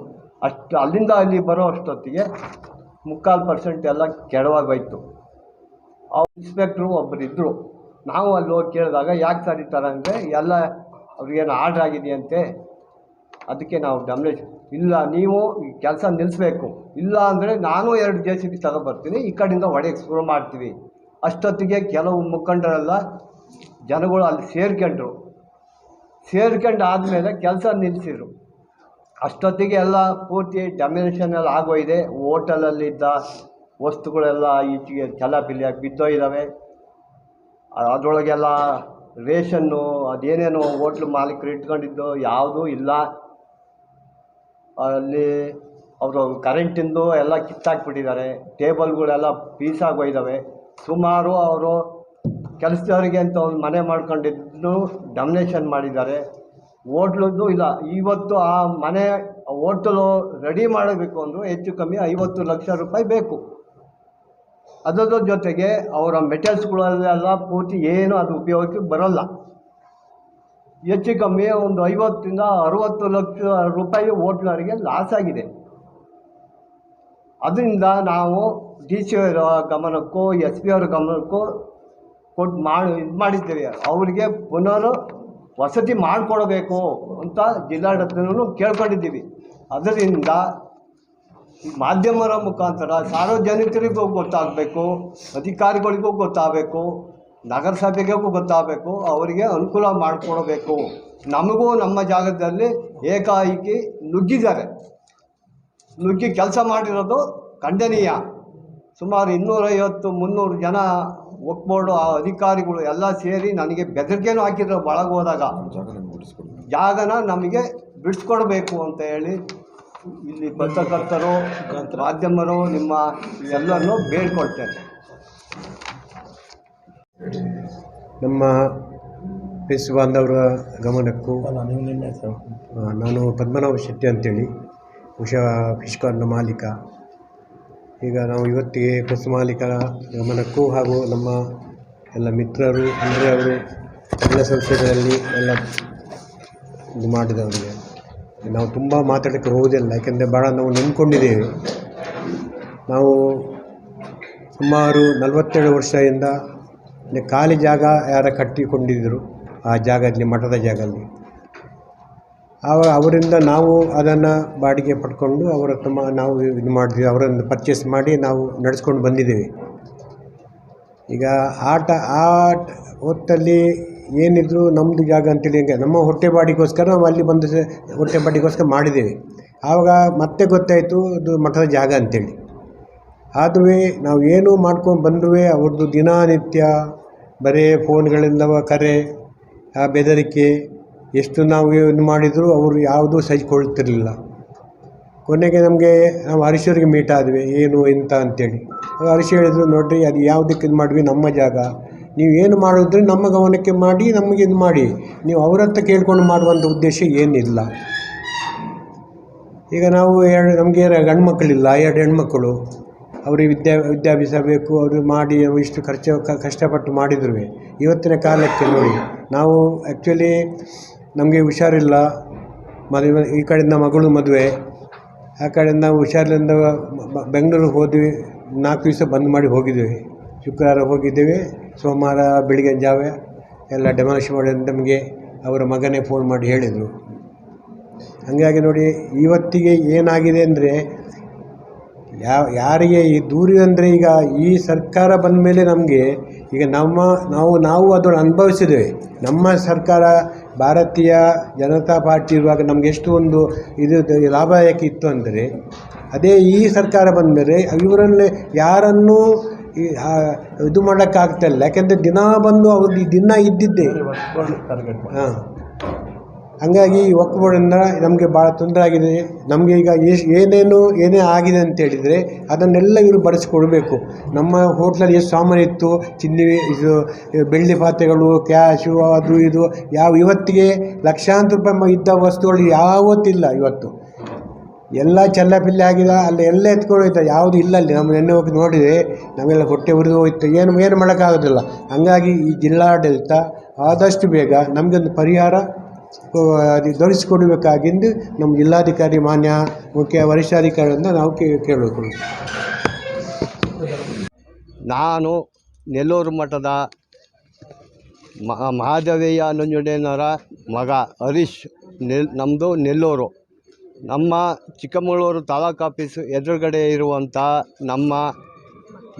ಅಷ್ಟು ಅಲ್ಲಿಂದ ಅಲ್ಲಿ ಬರೋ ಅಷ್ಟೊತ್ತಿಗೆ ಮುಕ್ಕಾಲು ಪರ್ಸೆಂಟ್ ಎಲ್ಲ ಕೆಡವಾಗೋಯ್ತು ಅವ್ರು ಇನ್ಸ್ಪೆಕ್ಟ್ರು ಒಬ್ಬರು ಇದ್ದರು ನಾವು ಅಲ್ಲಿ ಹೋಗಿ ಕೇಳಿದಾಗ ಯಾಕೆ ಸರ್ ಈ ಥರ ಅಂದರೆ ಎಲ್ಲ ಅವ್ರಿಗೇನು ಆರ್ಡ್ರ್ ಆಗಿದೆಯಂತೆ. ಅದಕ್ಕೆ ನಾವು ಡಮ್ಲೇಜ್ ಇಲ್ಲ ನೀವು ಈ ಕೆಲಸ ನಿಲ್ಲಿಸ್ಬೇಕು ಇಲ್ಲ ಅಂದರೆ ನಾನು ಎರಡು ಜೆ ಸಿ ಬಿ ತಗೊಬರ್ತೀನಿ, ಈ ಕಡೆಯಿಂದ ಹೊಡೆಯಕ್ಕೆ ಶುರು ಮಾಡ್ತೀವಿ. ಅಷ್ಟೊತ್ತಿಗೆ ಕೆಲವು ಮುಖಂಡರೆಲ್ಲ ಜನಗಳು ಅಲ್ಲಿ ಸೇರ್ಕೊಂಡ್ರು. ಸೇರ್ಕೊಂಡು ಆದಮೇಲೆ ಕೆಲಸ ನಿಲ್ಲಿಸಿದ್ರು ಅಷ್ಟೊತ್ತಿಗೆ ಎಲ್ಲ ಪೂರ್ತಿ ಡಮಿನೇಷನ್ ಎಲ್ಲ ಆಗೋಗಿದೆ ಇದ್ದ ವಸ್ತುಗಳೆಲ್ಲ ಈಚೆಗೆ ಚಲಾಪಿಲಿಯಾಗಿ ಬಿದ್ದೋಗಿದ್ದಾವೆ ಅದರೊಳಗೆಲ್ಲ ರೇಷನ್ನು, ಅದೇನೇನೋ ಹೋಟ್ಲು ಮಾಲೀಕರು ಇಟ್ಕೊಂಡಿದ್ದು ಯಾವುದೂ ಇಲ್ಲ. ಅಲ್ಲಿ ಅವರು ಕರೆಂಟಿಂದು ಎಲ್ಲ ಕಿತ್ತಾಕ್ಬಿಟ್ಟಿದ್ದಾರೆ. ಟೇಬಲ್ಗಳೆಲ್ಲ ಪೀಸಾಗೋಗಿದ್ದಾವೆ ಸುಮಾರು ಅವರು ಕೆಲಸದವರಿಗೆ ಅಂತ ಒಂದು ಮನೆ ಮಾಡ್ಕೊಂಡಿದ್ದು ಡಮಿನೇಷನ್ ಮಾಡಿದ್ದಾರೆ. ಹೋಟ್ಲದ್ದು ಇಲ್ಲ, ಇವತ್ತು ಆ ಮನೆ ಹೋಟೆಲ್ ರೆಡಿ ಮಾಡಬೇಕು ಅಂದರೂ ಹೆಚ್ಚು ಕಮ್ಮಿ ಐವತ್ತು ಲಕ್ಷ ರೂಪಾಯಿ ಬೇಕು. ಅದರ ಜೊತೆಗೆ ಅವರ ಮೆಟೀರಿಯಲ್ಸ್ಗಳೆಲ್ಲ ಪೂರ್ತಿ ಏನು ಅದು ಉಪಯೋಗಕ್ಕೆ ಬರೋಲ್ಲ. ಹೆಚ್ಚು ಕಮ್ಮಿ ಒಂದು ಐವತ್ತರಿಂದ ಅರುವತ್ತು ಲಕ್ಷ ರೂಪಾಯಿ ಹೋಟ್ಲರಿಗೆ ಲಾಸ್ ಆಗಿದೆ. ಅದರಿಂದ ನಾವು ಡಿ ಸಿ ಅವರ ಗಮನಕ್ಕೂ ಎಸ್ ಪಿ ಅವರ ಗಮನಕ್ಕೂ ಕೊಟ್ಟು ಮಾಡಿ, ಇದು ಮಾಡಿದ್ದೇವೆ. ಅವರಿಗೆ ಪುನರ್ ವಸತಿ ಮಾಡಿಕೊಡಬೇಕು ಅಂತ ಜಿಲ್ಲಾಡಳಿತನೂ ಕೇಳ್ಕೊಂಡಿದ್ದೀವಿ. ಅದರಿಂದ ಮಾಧ್ಯಮರ ಮುಖಾಂತರ ಸಾರ್ವಜನಿಕರಿಗೂ ಗೊತ್ತಾಗಬೇಕು, ಅಧಿಕಾರಿಗಳಿಗೂ ಗೊತ್ತಾಗಬೇಕು ನಗರಸಭೆಗೂ ಗೊತ್ತಾಗಬೇಕು, ಅವರಿಗೆ ಅನುಕೂಲ ಮಾಡಿಕೊಡಬೇಕು. ನಮಗೂ ನಮ್ಮ ಜಾಗದಲ್ಲಿ ಏಕಾಏಕಿ ನುಗ್ಗಿದ್ದಾರೆ. ನುಗ್ಗಿ ಕೆಲಸ ಮಾಡಿರೋದು ಖಂಡನೀಯ. ಸುಮಾರು ಇನ್ನೂರೈವತ್ತು ಮುನ್ನೂರು ಜನ ಒಕ್ಬೋರ್ಡು ಆ ಅಧಿಕಾರಿಗಳು ಎಲ್ಲ ಸೇರಿ ನನಗೆ ಬೆದರಿಕೆನೂ ಹಾಕಿದ್ರು ಒಳಗೆ ಹೋದಾಗ. ಜಾಗನ ನಮಗೆ ಬಿಡಿಸ್ಕೊಡ್ಬೇಕು ಅಂತ ಹೇಳಿ ಇಲ್ಲಿ ಪತ್ರಕರ್ತರು ಮಾಧ್ಯಮರು ನಿಮ್ಮ ಎಲ್ಲರನ್ನೂ ಬೇಡ್ಕೊಳ್ತೇನೆ. ನಮ್ಮ ಪಿಸ್ ಬಾಂಧವರ ಗಮನಕ್ಕೂ ನಾನು ಪದ್ಮನಾಭ ಶೆಟ್ಟಿ ಅಂತೇಳಿ ಉಷಾ ಫಿಶ್ ಕಾರ್ನ ಮಾಲೀಕ. ಈಗ ನಾವು ಇವತ್ತಿಗೆ ಬಸ್ ಮಾಲೀಕರ ಗಮನಕ್ಕೂ ಹಾಗೂ ನಮ್ಮ ಎಲ್ಲ ಮಿತ್ರರು, ಅಂದರೆ ಅವರು ಎಲ್ಲ ಸಂಸ್ಥೆಗಳಲ್ಲಿ ಎಲ್ಲ ಇದು ಮಾಡಿದವರಿಗೆ. ನಾವು ತುಂಬ ಮಾತಾಡೋಕ್ಕೆ ಹೋಗೋದಿಲ್ಲ ಯಾಕೆಂದರೆ ಭಾಳ ನಾವು ನೆನ್ಕೊಂಡಿದ್ದೇವೆ. ನಾವು ಸುಮಾರು ನಲವತ್ತೇಳು ವರ್ಷದಿಂದ ಖಾಲಿ ಜಾಗ ಯಾರ ಕಟ್ಟಿಕೊಂಡಿದ್ದರು? ಆ ಜಾಗದಲ್ಲಿ, ಮಠದ ಜಾಗದಲ್ಲಿ. ಆವಾಗ ಅವರಿಂದ ನಾವು ಅದನ್ನು ಬಾಡಿಗೆ ಪಡ್ಕೊಂಡು ಅವರ ತಮ್ಮ ನಾವು ಇದು ಮಾಡಿದ್ವಿ, ಅವರನ್ನು ಪರ್ಚೇಸ್ ಮಾಡಿ ನಾವು ನಡೆಸ್ಕೊಂಡು ಬಂದಿದ್ದೀವಿ. ಈಗ ಆಟ ಆ ಹೊತ್ತಲ್ಲಿ ಏನಿದ್ರು ನಮ್ಮದು ಜಾಗ ಅಂತೇಳಿ ಹಂಗೆ, ನಮ್ಮ ಹೊಟ್ಟೆ ಬಾಡಿಗೋಸ್ಕರ ನಾವು ಅಲ್ಲಿ ಬಂದು ಹೊಟ್ಟೆ ಬಾಡಿಗೋಸ್ಕರ ಮಾಡಿದ್ದೇವೆ. ಆವಾಗ ಮತ್ತೆ ಗೊತ್ತಾಯಿತು, ಅದು ಮಠದ ಜಾಗ ಅಂತೇಳಿ. ಆದರೂ ನಾವು ಏನು ಮಾಡ್ಕೊಂಡು ಬಂದರೂ ಅವ್ರದ್ದು ದಿನನಿತ್ಯ ಬರೀ ಫೋನ್ಗಳಿಂದವ ಕರೆ, ಆ ಬೆದರಿಕೆ ಎಷ್ಟು ನಾವು ಇದು ಮಾಡಿದರೂ ಅವರು ಯಾವುದೂ ಸಹಿಸ್ಕೊಳ್ತಿರ್ಲಿಲ್ಲ. ಕೊನೆಗೆ ನಮಗೆ ನಾವು ಹರೀಶವ್ರಿಗೆ ಮೀಟ್ ಆದ್ವಿ, ಏನು ಎಂತ ಅಂತೇಳಿ. ಹರೀಶ್ ಹೇಳಿದ್ರು, ನೋಡಿರಿ, ಅದು ಯಾವುದಕ್ಕೆ ಇದು ಮಾಡಿದ್ವಿ, ನಮ್ಮ ಜಾಗ. ನೀವು ಏನು ಮಾಡಿದ್ರೆ ನಮ್ಮ ಗಮನಕ್ಕೆ ಮಾಡಿ, ನಮಗೆ ಇದು ಮಾಡಿ. ನೀವು ಅವ್ರ ಹತ್ರ ಕೇಳ್ಕೊಂಡು ಮಾಡುವಂಥ ಉದ್ದೇಶ ಏನಿಲ್ಲ. ಈಗ ನಾವು ಎರಡು, ನಮಗೆ ಗಂಡು ಮಕ್ಕಳಿಲ್ಲ ಎರಡು ಹೆಣ್ಮಕ್ಕಳು ಅವರಿಗೆ ವಿದ್ಯಾ, ವಿದ್ಯಾಭ್ಯಾಸ ಬೇಕು, ಅವರು ಮಾಡಿ ಇಷ್ಟು ಖರ್ಚು ಕಷ್ಟಪಟ್ಟು ಮಾಡಿದ್ರು. ಇವತ್ತಿನ ಕಾಲಕ್ಕೆ ನೋಡಿ, ನಾವು ಆ್ಯಕ್ಚುಲಿ ನಮಗೆ ಹುಷಾರಿಲ್ಲ. ಮದುವೆ, ಈ ಕಡೆಯಿಂದ ಮಗಳು ಮದುವೆ, ಆ ಕಡೆಯಿಂದ ಹುಷಾರಿಲ್ಲದ ಬೆಂಗಳೂರಿಗೆ ಹೋದ್ವಿ. ನಾಲ್ಕು ದಿವಸ ಬಂದ್ ಮಾಡಿ ಹೋಗಿದ್ದೀವಿ ಶುಕ್ರವಾರ ಹೋಗಿದ್ದೇವೆ. ಸೋಮವಾರ ಬೆಳಿಗ್ಗೆ ಜಾವ. ಎಲ್ಲ ಡೆಮಾಲಿಷ್ ಮಾಡಿ ನಮಗೆ ಅವರ ಮಗನೇ ಫೋನ್ ಮಾಡಿ ಹೇಳಿದರು. ಹಾಗಾಗಿ ನೋಡಿ, ಇವತ್ತಿಗೆ ಏನಾಗಿದೆ ಅಂದರೆ ಯಾವ ಯಾರಿಗೆ ಈ ದೂರಿ ಅಂದರೆ ಈಗ ಈ ಸರ್ಕಾರ ಬಂದ ಮೇಲೆ ನಮಗೆ, ಈಗ ನಮ್ಮ, ನಾವು ನಾವು ಅದನ್ನು ಅನುಭವಿಸಿದ್ದೇವೆ. ನಮ್ಮ ಸರ್ಕಾರ ಭಾರತೀಯ ಜನತಾ ಪಾರ್ಟಿ ಇರುವಾಗ ನಮಗೆ ಎಷ್ಟು ಒಂದು ಇದು ಲಾಭದಾಯಕ ಇತ್ತು ಅಂದರೆ ಅದೇ ಈ ಸರ್ಕಾರ ಬಂದ ಮೇಲೆ ಇವರಲ್ಲಿ ಯಾರನ್ನೂ ಈ ಮಾಡೋಕ್ಕಾಗ್ತಾ ಇದು ಮಾಡೋಕ್ಕಾಗ್ತಾಯಿಲ್ಲ ಯಾಕೆಂದರೆ ದಿನ ಬಂದು ಅವ್ರದ್ದು ದಿನ ಇದ್ದಿದ್ದೇ. ಹಾಂ. ಹಂಗಾಗಿ ಈ ನಮಗೆ ಭಾಳ ತೊಂದರೆ ಆಗಿದೆ. ನಮಗೆ ಈಗ ಎಷ್ಟು ಏನೇನು, ಏನೇ ಆಗಿದೆ ಅಂತ ಹೇಳಿದರೆ ಅದನ್ನೆಲ್ಲ ಇವರು ಬರೆಸಿಕೊಡ್ಬೇಕು. ನಮ್ಮ ಹೋಟ್ಲಲ್ಲಿ ಎಷ್ಟು ಸಾಮಾನು ಇತ್ತು, ಚಿನ್ನಿ, ಇದು, ಬೆಳ್ಳಿ ಪಾತ್ರೆಗಳು, ಕ್ಯಾಶು, ಅದು, ಇದು, ಯಾವ, ಇವತ್ತಿಗೆ ಲಕ್ಷಾಂತರ ರೂಪಾಯಿ ಮ- ಇದ್ದ ವಸ್ತುಗಳು ಯಾವತ್ತಿಲ್ಲ ಇವತ್ತು. ಎಲ್ಲ ಚೆಲ್ಲಾಪಿಲ್ಲಿ ಆಗಿದೆ, ಅಲ್ಲಿ ಎಲ್ಲ ಎತ್ಕೊಂಡು ಹೋಯ್ತು, ಯಾವುದು ಇಲ್ಲ ಅಲ್ಲಿ. ನಮ್ಮ ನೆನ್ನೆ ಹೋಗಿ ನೋಡಿದೆ, ನಮಗೆಲ್ಲ ಹೊಟ್ಟೆ ಉರಿದು ಹೋಯ್ತು, ಏನು ಏನು ಮಾಡೋಕ್ಕಾಗೋದಿಲ್ಲ. ಹಂಗಾಗಿ ಈ ಜಿಲ್ಲಾಡಳಿತ ಆದಷ್ಟು ಬೇಗ ನಮಗೊಂದು ಪರಿಹಾರ ದೊರಕಿಸಿಕೊಡಬೇಕಾಗಿಂದು ನಮ್ಮ ಜಿಲ್ಲಾಧಿಕಾರಿ, ಮಾನ್ಯ ಮುಖ್ಯ ವರಿಷ್ಠಾಧಿಕಾರಿಯಿಂದ ನಾವು ಕೇಳಬೇಕು. ನಾನು ನೆಲ್ಲೂರು ಮಠದ ಮಹಾದೇವಯ್ಯ ನಂಜುಂಡೇನವರ ಮಗ ಹರೀಶ್ ನೆಲ್ ನಮ್ಮದು ನೆಲ್ಲೂರು. ನಮ್ಮ ಚಿಕ್ಕಮಗಳೂರು ತಾಲೂಕು ಆಫೀಸು ಎದುರುಗಡೆ ಇರುವಂಥ ನಮ್ಮ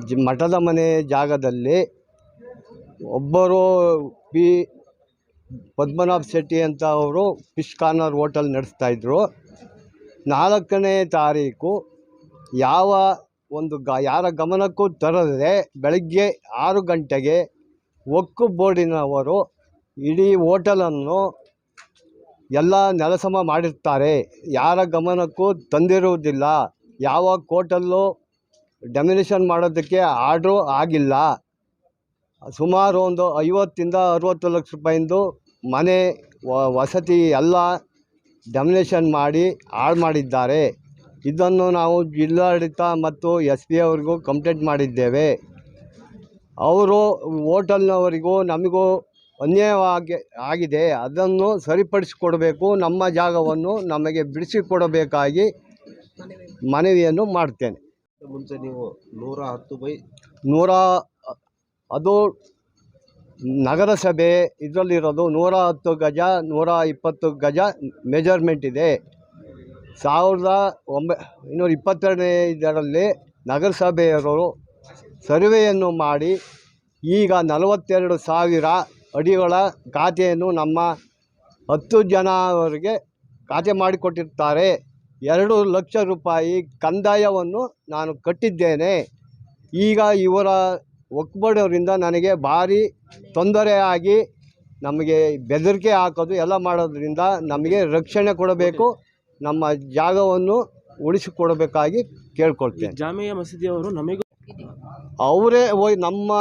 ಜಿ, ಮಠದ ಮನೆ ಜಾಗದಲ್ಲಿ ಒಬ್ಬರು ಪಿ ಪದ್ಮನಾಭ್ ಶೆಟ್ಟಿ ಅಂತ ಅವರು ಫಿಶ್ ಕಾರ್ನರ್ ಹೋಟೆಲ್ ನಡೆಸ್ತಾಯಿದ್ರು ನಾಲ್ಕನೇ ತಾರೀಕು ಯಾವ ಒಂದು ಗ, ಯಾರ ಗಮನಕ್ಕೂ ತರದೆ ಬೆಳಗ್ಗೆ ಆರು ಗಂಟೆಗೆ ಒಕ್ಕು ಬೋರ್ಡಿನವರು ಇಡೀ ಹೋಟೆಲನ್ನು ಎಲ್ಲ ನೆಲಸಮ ಮಾಡಿರ್ತಾರೆ. ಯಾರ ಗಮನಕ್ಕೂ ತಂದಿರುವುದಿಲ್ಲ. ಯಾವ ಕೋಟಲ್ಲೂ ಡೆಮಿನೇಷನ್ ಮಾಡೋದಕ್ಕೆ ಆರ್ಡ್ರು ಆಗಿಲ್ಲ. ಸುಮಾರು ಒಂದು ಐವತ್ತಿಂದ ಅರುವತ್ತು ಲಕ್ಷ ರೂಪಾಯಿಂದು ಮನೆ ವಸತಿ ಎಲ್ಲ ಡಮ್ನೇಷನ್ ಮಾಡಿ ಹಾಳು ಮಾಡಿದ್ದಾರೆ. ಇದನ್ನು ನಾವು ಜಿಲ್ಲಾಡಳಿತ ಮತ್ತು ಎಸ್ ಪಿ ಅವ್ರಿಗೂ ಕಂಪ್ಲೇಂಟ್ ಮಾಡಿದ್ದೇವೆ. ಅವರು ಹೋಟೆಲ್ನವರಿಗೂ ನಮಗೂ ಅನ್ಯಾಯವಾಗಿ ಆಗಿದೆ. ಅದನ್ನು ಸರಿಪಡಿಸಿಕೊಡಬೇಕು. ನಮ್ಮ ಜಾಗವನ್ನು ನಮಗೆ ಬಿಡಿಸಿಕೊಡಬೇಕಾಗಿ ಮನವಿಯನ್ನು ಮಾಡ್ತೇನೆ. ಮುಂಚೆ ನೀವು ನೂರ ಹತ್ತು ಬೈ ನೂರ ಅದು ನಗರಸಭೆ ಇದರಲ್ಲಿರೋದು ನೂರ ಹತ್ತು ಗಜ, ನೂರ ಇಪ್ಪತ್ತು ಗಜ ಮೆಜರ್ಮೆಂಟ್ ಇದೆ. ಸಾವಿರದ ಒಂಬೈ, ಇನ್ನೂರ ಇಪ್ಪತ್ತೆರಡನೇ ಇದರಲ್ಲಿ ನಗರಸಭೆಯವರು ಸರ್ವೆಯನ್ನು ಮಾಡಿ ಈಗ ನಲವತ್ತೆರಡು ಸಾವಿರ ಅಡಿಗಳ ಖಾತೆಯನ್ನು ನಮ್ಮ ಹತ್ತು ಜನವರಿಗೆ ಖಾತೆ ಮಾಡಿಕೊಟ್ಟಿರ್ತಾರೆ. ಎರಡು ಲಕ್ಷ ರೂಪಾಯಿ ಕಂದಾಯವನ್ನು ನಾನು ಕಟ್ಟಿದ್ದೇನೆ. ಈಗ ಇವರ ಒಕ್ಬಡವರಿಂದ ನನಗೆ ಭಾರಿ ತೊಂದರೆ ಆಗಿ ನಮಗೆ ಬೆದರಿಕೆ ಹಾಕೋದು ಎಲ್ಲ ಮಾಡೋದ್ರಿಂದ ನಮಗೆ ರಕ್ಷಣೆ ಕೊಡಬೇಕು ನಮ್ಮ ಜಾಗವನ್ನು ಉಳಿಸಿಕೊಡಬೇಕಾಗಿ ಕೇಳ್ಕೊಳ್ತೀನಿ. ಜಾಮಿಯಾ ಮಸೀದಿಯವರು ನಮಗೂ ಅವರೇ ಹೋಗಿ ನಮ್ಮ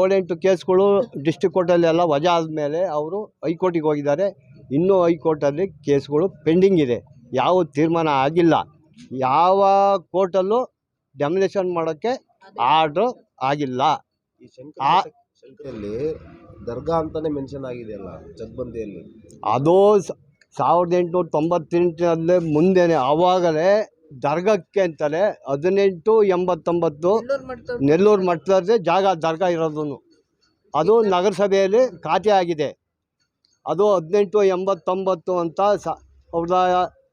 ಏಳೆಂಟು ಕೇಸ್ಗಳು ಡಿಸ್ಟಿಕ್ ಕೋರ್ಟಲ್ಲೆಲ್ಲ ವಜಾ ಆದಮೇಲೆ ಅವರು ಹೈಕೋರ್ಟಿಗೆ ಹೋಗಿದ್ದಾರೆ. ಇನ್ನೂ ಹೈಕೋರ್ಟಲ್ಲಿ ಕೇಸ್ಗಳು ಪೆಂಡಿಂಗ್ ಇದೆ. ಯಾವ ತೀರ್ಮಾನ ಆಗಿಲ್ಲ. ಯಾವ ಕೋರ್ಟಲ್ಲೂ ಡೆಮಿನೇಷನ್ ಮಾಡೋಕ್ಕೆ ಆರ್ಡ್ರು ಆಗಿಲ್ಲ. ಆ ಶಂಕರಲ್ಲಿ ದರ್ಗಾ ಅಂತಾನೆ ಮೆನ್ಷನ್ ಆಗಿದೆಯಲ್ಲ ಜಗ್ಬಂದಿಯಲ್ಲಿ ಅದು ಸ- ಸಾವಿರದ ಎಂಟುನೂರ ತೊಂಬತ್ತೆಂಟರಲ್ಲೇ ಮುಂದೆನೆ ಆವಾಗಲೇ ದರ್ಗಕ್ಕೆ ಅಂತಲೇ ಹದಿನೆಂಟು ಎಂಬತ್ತೊಂಬತ್ತು ನೆಲ್ಲೂರು ಮಠದಲ್ಲಿ ಜಾಗ ದರ್ಗಾ ಇರೋದು ಅದು ನಗರಸಭೆಯಲ್ಲಿ ಖಾತೆ ಆಗಿದೆ. ಅದು ಹದಿನೆಂಟು ಎಂಬತ್ತೊಂಬತ್ತು ಅಂತ ಸಾವಿರದ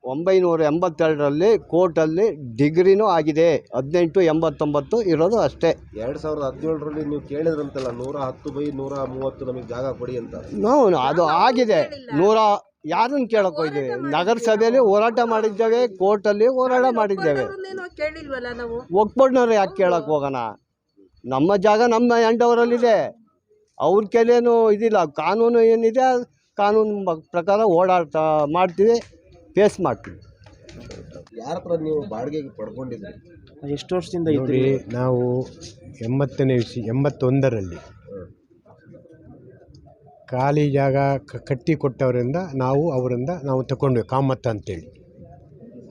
ಒಂಬೈನೂರ ಎಂಬತ್ತೆರಡರಲ್ಲಿ ಕೋರ್ಟಲ್ಲಿ ಡಿಗ್ರಿನೂ ಆಗಿದೆ ಹದಿನೆಂಟು ಎಂಬತ್ತೊಂಬತ್ತು ಇರೋದು ಅಷ್ಟೇ. ಎರಡು ಸಾವಿರದ ಹದಿನೇಳರಲ್ಲಿ ನೀವು ಕೇಳಿದ್ರಂತಲ್ಲ ನೂರ ಹತ್ತು ಬೈ ನೂರ ಮೂವತ್ತು ನಮಗೆ ಜಾಗ ಕೊಡಿ ಅಂತ. ನಾವು ಅದು ಆಗಿದೆ. ನೂರ ಯಾರನ್ನ ಕೇಳಕ್ಕೆ ಹೋಗಿದ್ದೀವಿ ನಗರಸಭೆಯಲ್ಲಿ ಹೋರಾಟ ಮಾಡಿದ್ದೇವೆ ಕೋರ್ಟಲ್ಲಿ ಹೋರಾಟ ಮಾಡಿದ್ದೇವೆ. ಕೇಳಿಲ್ವಲ್ಲ ನಾವು? ಯಾಕೆ ಕೇಳಕ್ಕೆ ಹೋಗೋಣ? ನಮ್ಮ ಜಾಗ ನಮ್ಮ ಎಂಡವರಲ್ಲಿದೆ ಅವ್ರ ಕೈಲೇನು ಇದಿಲ್ಲ ಕಾನೂನು ಏನಿದೆ ಕಾನೂನು ಪ್ರಕಾರ ಓಡಾಡ್ತಾ ಮಾಡ್ತೀವಿ. ಫೇಸ್ ಮಾಡ್ತೀವಿ. ಯಾರ ಹತ್ರ ನೀವು ಬಾಡಿಗೆಗೆ ಪಡ್ಕೊಂಡಿದ್ರಿ? ಎಷ್ಟು ವರ್ಷದಿಂದ ನೋಡಿ ನಾವು ಎಂಬತ್ತನೇ ವಿಷಯ ಎಂಬತ್ತೊಂದರಲ್ಲಿ ಖಾಲಿ ಜಾಗ ಕ- ಕಟ್ಟಿ ಕೊಟ್ಟವರಿಂದ ನಾವು ಅವರಿಂದ ನಾವು ತಗೊಂಡ್ವಿ ಕಾಮತ್ ಅಂತೇಳಿ.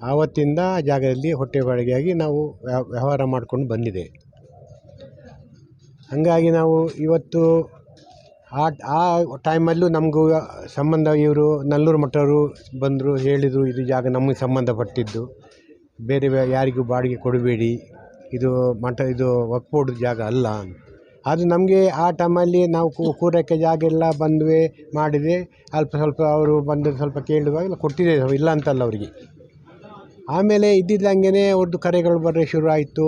ಆವತ್ತಿಂದ ಆ ಜಾಗದಲ್ಲಿ ಹೊಟ್ಟೆ ಬಾಡಿಗೆಯಾಗಿ ನಾವು ವ್ಯ- ವ್ಯವಹಾರ ಮಾಡಿಕೊಂಡು ಬಂದಿದೆ. ಹಾಗಾಗಿ ನಾವು ಇವತ್ತು ಆ ಆ ಟೈಮಲ್ಲೂ ನಮಗೂ ಸಂಬಂಧ ಇವರು ನಲ್ಲೂರು ಮಠವರು ಬಂದರು, ಹೇಳಿದರು, ಇದು ಜಾಗ ನಮಗೆ ಸಂಬಂಧಪಟ್ಟಿದ್ದು. ಬೇರೆ ಯಾರಿಗೂ ಬಾಡಿಗೆ ಕೊಡಬೇಡಿ. ಇದು ಮಠ, ಇದು ಒಕ್ಬೋರ್ಡ್ ಜಾಗ ಅಲ್ಲ ಅದು ನಮಗೆ ಆ ಟೈಮಲ್ಲಿ ನಾವು ಕೂರಕ್ಕೆ ಜಾಗ ಎಲ್ಲ ಬಂದ್ವಿ ಮಾಡಿದೆ. ಅಲ್ಪ ಸ್ವಲ್ಪ ಅವರು ಬಂದು ಸ್ವಲ್ಪ ಕೇಳುವಾಗ ಕೊಟ್ಟಿದ್ದೇವೆ ಕೊಟ್ಟಿದೆ ಇಲ್ಲ ಅಂತಲ್ಲ ಅವರಿಗೆ. ಆಮೇಲೆ ಇದ್ದಿದ್ದಂಗೆ ಅವ್ರದ್ದು ಕರೆಗಳು ಬರೋ ಶುರು ಆಯಿತು.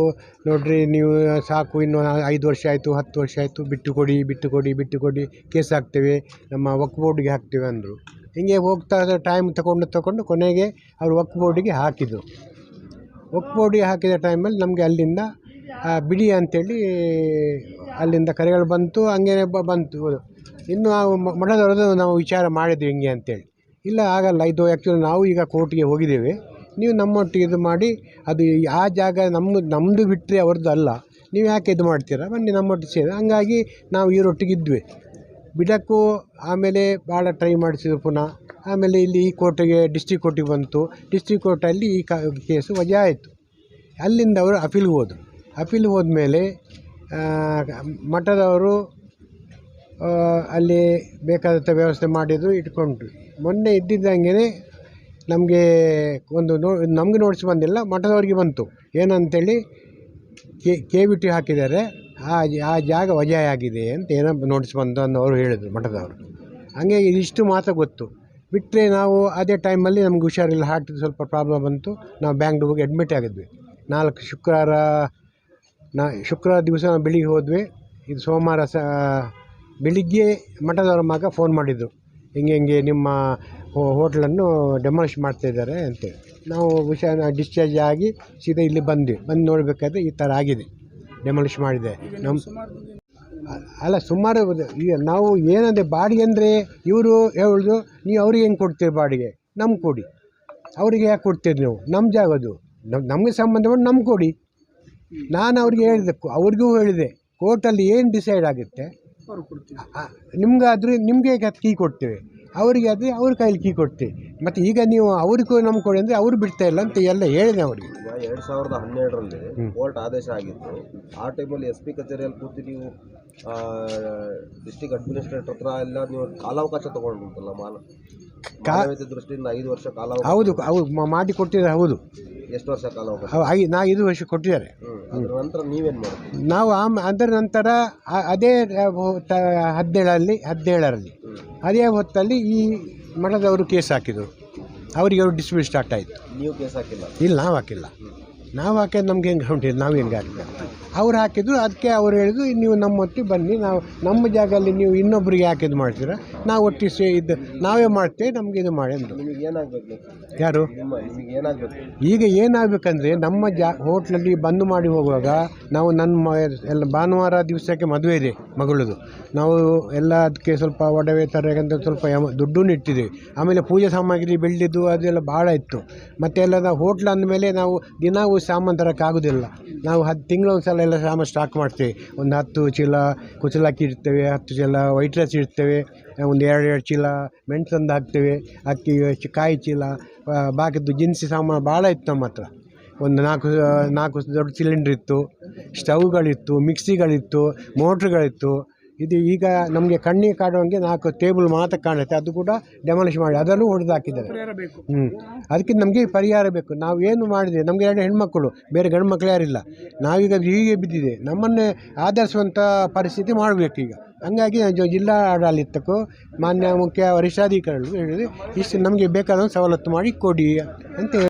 ನೋಡಿರಿ ನೀವು ಸಾಕು, ಇನ್ನು ಐದು ವರ್ಷ ಆಯಿತು, ಹತ್ತು ವರ್ಷ ಆಯಿತು, ಬಿಟ್ಟು ಕೊಡಿ ಬಿಟ್ಟು ಕೊಡಿ ಬಿಟ್ಟು ಕೊಡಿ, ಕೇಸ್ ಹಾಕ್ತೇವೆ, ನಮ್ಮ ವಕ್ ಬೋರ್ಡಿಗೆ ಹಾಕ್ತೇವೆ ಅಂದರು. ಹೀಗೆ ಹೋಗ್ತಾ ಟೈಮ್ ತಗೊಂಡು ತಗೊಂಡು ಕೊನೆಗೆ ಅವರು ವಕ್ ಬೋರ್ಡಿಗೆ ಹಾಕಿದರು. ವಕ್ ಬೋರ್ಡಿಗೆ ಹಾಕಿದ ಟೈಮಲ್ಲಿ ನಮಗೆ ಅಲ್ಲಿಂದ ಬಿಡಿ ಅಂಥೇಳಿ ಅಲ್ಲಿಂದ ಕರೆಗಳು ಬಂತು ಹಂಗೆ ಬ, ಬಂತು. ಇನ್ನು ಮಠದವ್ರದ್ದು ನಾವು ವಿಚಾರ ಮಾಡಿದ್ವಿ ಹಿಂಗೆ ಅಂತೇಳಿ. ಇಲ್ಲ, ಆಗಲ್ಲ, ಇದು ಆ್ಯಕ್ಚುಲಿ ನಾವು ಈಗ ಕೋರ್ಟಿಗೆ ಹೋಗಿದ್ದೇವೆ. ನೀವು ನಮ್ಮೊಟ್ಟಿಗೆ ಇದು ಮಾಡಿ, ಅದು ಆ ಜಾಗ ನಮ್ಮ ನಮ್ಮದು ಬಿಟ್ಟರೆ ಅವ್ರದ್ದು ಅಲ್ಲ. ನೀವು ಯಾಕೆ ಇದು ಮಾಡ್ತೀರಾ? ಬನ್ನಿ ನಮ್ಮೊಟ್ಟಿಗೆ ಸೇರಿ. ಹಂಗಾಗಿ ನಾವು ಇವರೊಟ್ಟಿಗೆ ಇದ್ವಿ. ಬಿಡಕ್ಕೂ ಆಮೇಲೆ ಭಾಳ ಟ್ರೈ ಮಾಡಿಸಿದ್ರು ಪುನಃ. ಆಮೇಲೆ ಇಲ್ಲಿ ಈ ಕೋರ್ಟಿಗೆ ಡಿಸ್ಟ್ರಿಕ್ ಕೋರ್ಟಿಗೆ ಬಂತು. ಡಿಸ್ಟ್ರಿಕ್ ಕೋರ್ಟಲ್ಲಿ ಈ ಕೇಸು ವಜಾ ಆಯಿತು. ಅಲ್ಲಿಂದ ಅವರು ಅಪೀಲ್ಗೆ ಹೋದರು. ಅಪೀಲ್ಗೆ ಹೋದ್ಮೇಲೆ ಮಠದವರು ಅಲ್ಲಿ ಬೇಕಾದಂಥ ವ್ಯವಸ್ಥೆ ಮಾಡಿದ್ರು, ಇಟ್ಕೊಂಡ್ರು. ಮೊನ್ನೆ ಇದ್ದಿದ್ದಂಗೆ ನಮಗೆ ಒಂದು ನೋ, ನಮಗೆ ನೋಟಿಸ್ ಬಂದಿಲ್ಲ, ಮಠದವ್ರಿಗೆ ಬಂತು. ಏನಂತೇಳಿ ಕೆ ವಿ ಟಿ ಹಾಕಿದ್ದಾರೆ. ಆ ಆ ಜಾಗ ವಜಾಯ ಆಗಿದೆ ಅಂತ ಏನೋ ನೋಟಿಸ್ ಬಂತು ಅಂತ ಅವರು ಹೇಳಿದರು ಮಠದವರು. ಹಂಗೆ ಇದಿಷ್ಟು ಮಾತ್ರ ಗೊತ್ತು. ಬಿಟ್ಟರೆ ನಾವು ಅದೇ ಟೈಮಲ್ಲಿ ನಮ್ಗೆ ಹುಷಾರಿಲ್ಲ ಹಾರ್ಟ್ ಸ್ವಲ್ಪ ಪ್ರಾಬ್ಲಮ್ ಬಂತು. ನಾವು ಬ್ಯಾಂಗ್ಳೂರಿಗೆ ಅಡ್ಮಿಟ್ ಆಗಿದ್ವಿ. ನಾಲ್ಕು ಶುಕ್ರವಾರ, ನಾ, ಶುಕ್ರವಾರ ದಿವಸ ನಾವು ಬೆಳಿಗ್ಗೆ ಹೋದ್ವಿ. ಇದು ಸೋಮವಾರ ಸಹ ಬೆಳಿಗ್ಗೆ ಮಠದವರ ಮಗ ಫೋನ್ ಮಾಡಿದ್ರು. ಹಿಂಗೆ ಹಿಂಗೆ ನಿಮ್ಮ ಹೋಟ್ಲನ್ನು ಡೆಮಾಲಿಷ್ ಮಾಡ್ತಾಯಿದ್ದಾರೆ ಅಂತೇಳಿ. ನಾವು ಹುಷಾರ ಡಿಸ್ಚಾರ್ಜ್ ಆಗಿ ಸೀದಾ ಇಲ್ಲಿ ಬಂದ್ವಿ. ಬಂದು ನೋಡಬೇಕಾದ್ರೆ ಈ ಥರ ಆಗಿದೆ. ಡೆಮಾಲಿಷ್ ಮಾಡಿದೆ. ನಮ್ಮ ಅಲ್ಲ ಸುಮಾರು ಈಗ ನಾವು ಏನಂದರೆ ಬಾಡಿಗೆ ಅಂದರೆ ಇವರು ಹೇಳುದು ನೀವು ಅವ್ರಿಗೆ ಹೆಂಗೆ ಕೊಡ್ತೀರಿ ಬಾಡಿಗೆ? ನಮ್ಗೆ ಕೊಡಿ. ಅವರಿಗೆ ಯಾಕೆ ಕೊಡ್ತೀರಿ ನೀವು? ನಮ್ಮ ಜಾಗದು ಸಂಬಂಧ ನಮಗೆ ಸಂಬಂಧಪಟ್ಟು ನಮ್ಗೆ ಕೊಡಿ. ನಾನು ಅವ್ರಿಗೆ ಹೇಳಿದೆ ಅವ್ರಿಗೂ ಹೇಳಿದೆ. ಕೋರ್ಟಲ್ಲಿ ಏನು ಡಿಸೈಡ್ ಆಗುತ್ತೆ? ನಿಮ್ಗಾದರೂ ನಿಮ್ಗಾದ್ರೆ ನಿಮಗೆ ಕೀ ಕೊಡ್ತೇವೆ? ಅವರಿಗೆ ಆದರೆ ಅವ್ರ ಕೈಲಿ ಕೀ ಕೊಡ್ತೀವಿ ಮತ್ತು ಈಗ ನೀವು ಅವ್ರಿಗೂ ನಮ್ಗೆ ಕೊಡಿ ಅಂದರೆ ಅವ್ರು ಬಿಡ್ತಾ ಇಲ್ಲ ಅಂತ ಎಲ್ಲ ಹೇಳಿದೆ ಅವರಿಗೆ. ಈಗ ಎರಡು ಸಾವಿರದ ಹನ್ನೆರಡರಲ್ಲಿ ಕೋರ್ಟ್ ಆದೇಶ ಆಗಿತ್ತು. ಆ ಟೈಮಲ್ಲಿ ಎಸ್ ಪಿ ಕಚೇರಿಯಲ್ಲಿ ಕೂತು ನೀವು ಡಿಸ್ಟಿಕ್ ಅಡ್ಮಿನಿಸ್ಟ್ರೇಟರ್ ಹತ್ರ ಎಲ್ಲ ನೀವು ಕಾಲಾವಕಾಶ ತಗೊಂಡಿರ್ತಲ್ಲ ಮಾನ ಕಾ- ಮಾನವೀಯತೆ ದೃಷ್ಟಿಯಿಂದ ಐದು ವರ್ಷ ಕಾಲಾವಕಾಶ. ಹೌದು ಹೌದು ಮಾಡಿ ಕೊಟ್ಟಿದ್ದಾರೆ ಹೌದು. ಎಷ್ಟು ವರ್ಷ ಕಾಲಾವಕಾಶ? ಅವ್ ಐ ನಾ ಐದು ವರ್ಷ ಕೊಟ್ಟಿದ್ದಾರೆ. ಹ್ಮ್ ಅದ್ರ ನಂತರ ನೀವೇನು ಮಾಡ್ತೀರಿ? ನಾವು ಆಮ್ ಅದರ ನಂತರ ಆ- ಅದೇ ಹದಿನೇಳಲ್ಲಿ ಹದಿನೇಳರಲ್ಲಿ ಹದಿನೇಳರಲ್ಲಿ. ಅದೇ ಹೊತ್ತಲ್ಲಿ ಈ ಮಠದವರು ಕೇಸ್ ಹಾಕಿದರು. ಅವರಿಗೆ ಅವರು ಡಿಸ್ಪ್ಯೂಟ್ ಸ್ಟಾರ್ಟ್ ಆಯಿತು. ನೀವು ಕೇಸ್ ಹಾಕಿಲ್ಲ? ಇಲ್ಲ ನಾವು ಹಾಕಿಲ್ಲ. ನಾವು ಹಾಕಿದ್ರೆ ನಮ್ಗೆ ಹೆಂಗೆ ಹೊಂಟಿದ್ದು ನಾವು ಹೆಂಗೆ ಹಾಕಿಲ್ಲ ಅವ್ರು ಹಾಕಿದ್ರು ಅದಕ್ಕೆ ಅವ್ರು ಹೇಳಿದ್ರು ನೀವು ನಮ್ಮ ಒಟ್ಟಿಗೆ ಬನ್ನಿ ನಾವು ನಮ್ಮ ಜಾಗದಲ್ಲಿ ನೀವು ಇನ್ನೊಬ್ಬರಿಗೆ ಯಾಕೆ ಇದು ಮಾಡ್ತೀರಾ? ನಾವು ಒಟ್ಟಿ ಸೇ ಇದು ನಾವೇ ಮಾಡ್ತೇವೆ ನಮ್ಗೆ ಇದು ಮಾಡಿ ಅಂದರು. ಯಾರು? ಈಗ ಏನಾಗಬೇಕಂದ್ರೆ ನಮ್ಮ ಜಾ ಹೋಟ್ಲಲ್ಲಿ ಬಂದು ಮಾಡಿ ಹೋಗುವಾಗ ನಾವು ನನ್ನ ಮ ಎಲ್ಲ ಭಾನುವಾರ ದಿವಸಕ್ಕೆ ಮದುವೆ ಇದೆ ಮಗಳದು ನಾವು ಎಲ್ಲ ಅದಕ್ಕೆ ಸ್ವಲ್ಪ ಒಡವೆ ತರಬೇಕಂತ ಸ್ವಲ್ಪ ದುಡ್ಡು ಇಟ್ಟಿದ್ದೀವಿ. ಆಮೇಲೆ ಪೂಜೆ ಸಾಮಗ್ರಿ ಬೆಳ್ಳಿದ್ದು ಅದೆಲ್ಲ ಭಾಳ ಇತ್ತು. ಮತ್ತೆ ಎಲ್ಲ ನಾವು ಹೋಟ್ಲ್ ಅಂದಮೇಲೆ ನಾವು ದಿನವೂ ಸಾಮಾನು ತರೋಕ್ಕಾಗೋದಿಲ್ಲ ನಾವು ಹತ್ತು ತಿಂಗಳು ಒಂದು ಸಲ ಎಲ್ಲ ಸಾಮಾನು ಸ್ಟಾಕ್ ಮಾಡ್ತೀವಿ. ಒಂದು ಹತ್ತು ಚೀಲ ಕುಚಲಕ್ಕಿ ಇಡ್ತೇವೆ, ಹತ್ತು ಚೀಲ ವೈಟ್ ರೈಸ್ ಇಡ್ತೇವೆ, ಒಂದು ಎರಡು ಎರಡು ಚೀಲ ಮೆಣಸು ತಂದು ಹಾಕ್ತೇವೆ, ಅಕ್ಕಿ, ಕಾಯಿ ಚೀಲ ಬಾಕಿದ್ದು ದಿನಸಿ ಸಾಮಾನು ಭಾಳ ಇತ್ತು ನಮ್ಮ ಹತ್ರ. ಒಂದು ನಾಲ್ಕು ನಾಲ್ಕು ದೊಡ್ಡ ಸಿಲಿಂಡ್ರ್ ಇತ್ತು, ಸ್ಟವ್ಗಳಿತ್ತು, ಮಿಕ್ಸಿಗಳಿತ್ತು, ಮೋಟ್ರ್ಗಳಿತ್ತು. ಇದು ಈಗ ನಮಗೆ ಕಣ್ಣಿಗೆ ಕಾಡುವಂಗೆ ನಾಲ್ಕು ಟೇಬಲ್ ಮಾತ್ರ ಕಾಣುತ್ತೆ. ಅದು ಕೂಡ ಡೆಮಾಲಿಷ್ ಮಾಡಿ ಅದನ್ನು ಹೊಡೆದು ಹಾಕಿದ್ದಾರೆ. ಹ್ಞೂ ಅದಕ್ಕೆ ನಮಗೆ ಪರಿಹಾರ ಬೇಕು. ನಾವು ಏನು ಮಾಡಿದೆ ನಮಗೆ ಎರಡು ಹೆಣ್ಮಕ್ಕಳು ಬೇರೆ ಗಂಡು ಮಕ್ಕಳು ಯಾರಿಲ್ಲ ನಾವೀಗ ಹೀಗೆ ಬಿದ್ದಿದೆ. ನಮ್ಮನ್ನೇ ಆಧರಿಸುವಂಥ ಪರಿಸ್ಥಿತಿ ಮಾಡಬೇಕು ಈಗ. ಹಂಗಾಗಿ ಜಿಲ್ಲಾಡಳಿತಕ್ಕೂ ಜಿಲ್ಲಾ ಆಡಳಿತಕ್ಕೂ ಮಾನ್ಯ ಮುಖ್ಯ ವರಿಷ್ಠಾಧಿಕಾರಿಗಳು ಹೇಳಿದೆ ಇಷ್ಟು ನಮಗೆ ಬೇಕಾದ ಸವಲತ್ತು ಮಾಡಿ ಕೊಡಿ ಅಂತ ಹೇಳಿ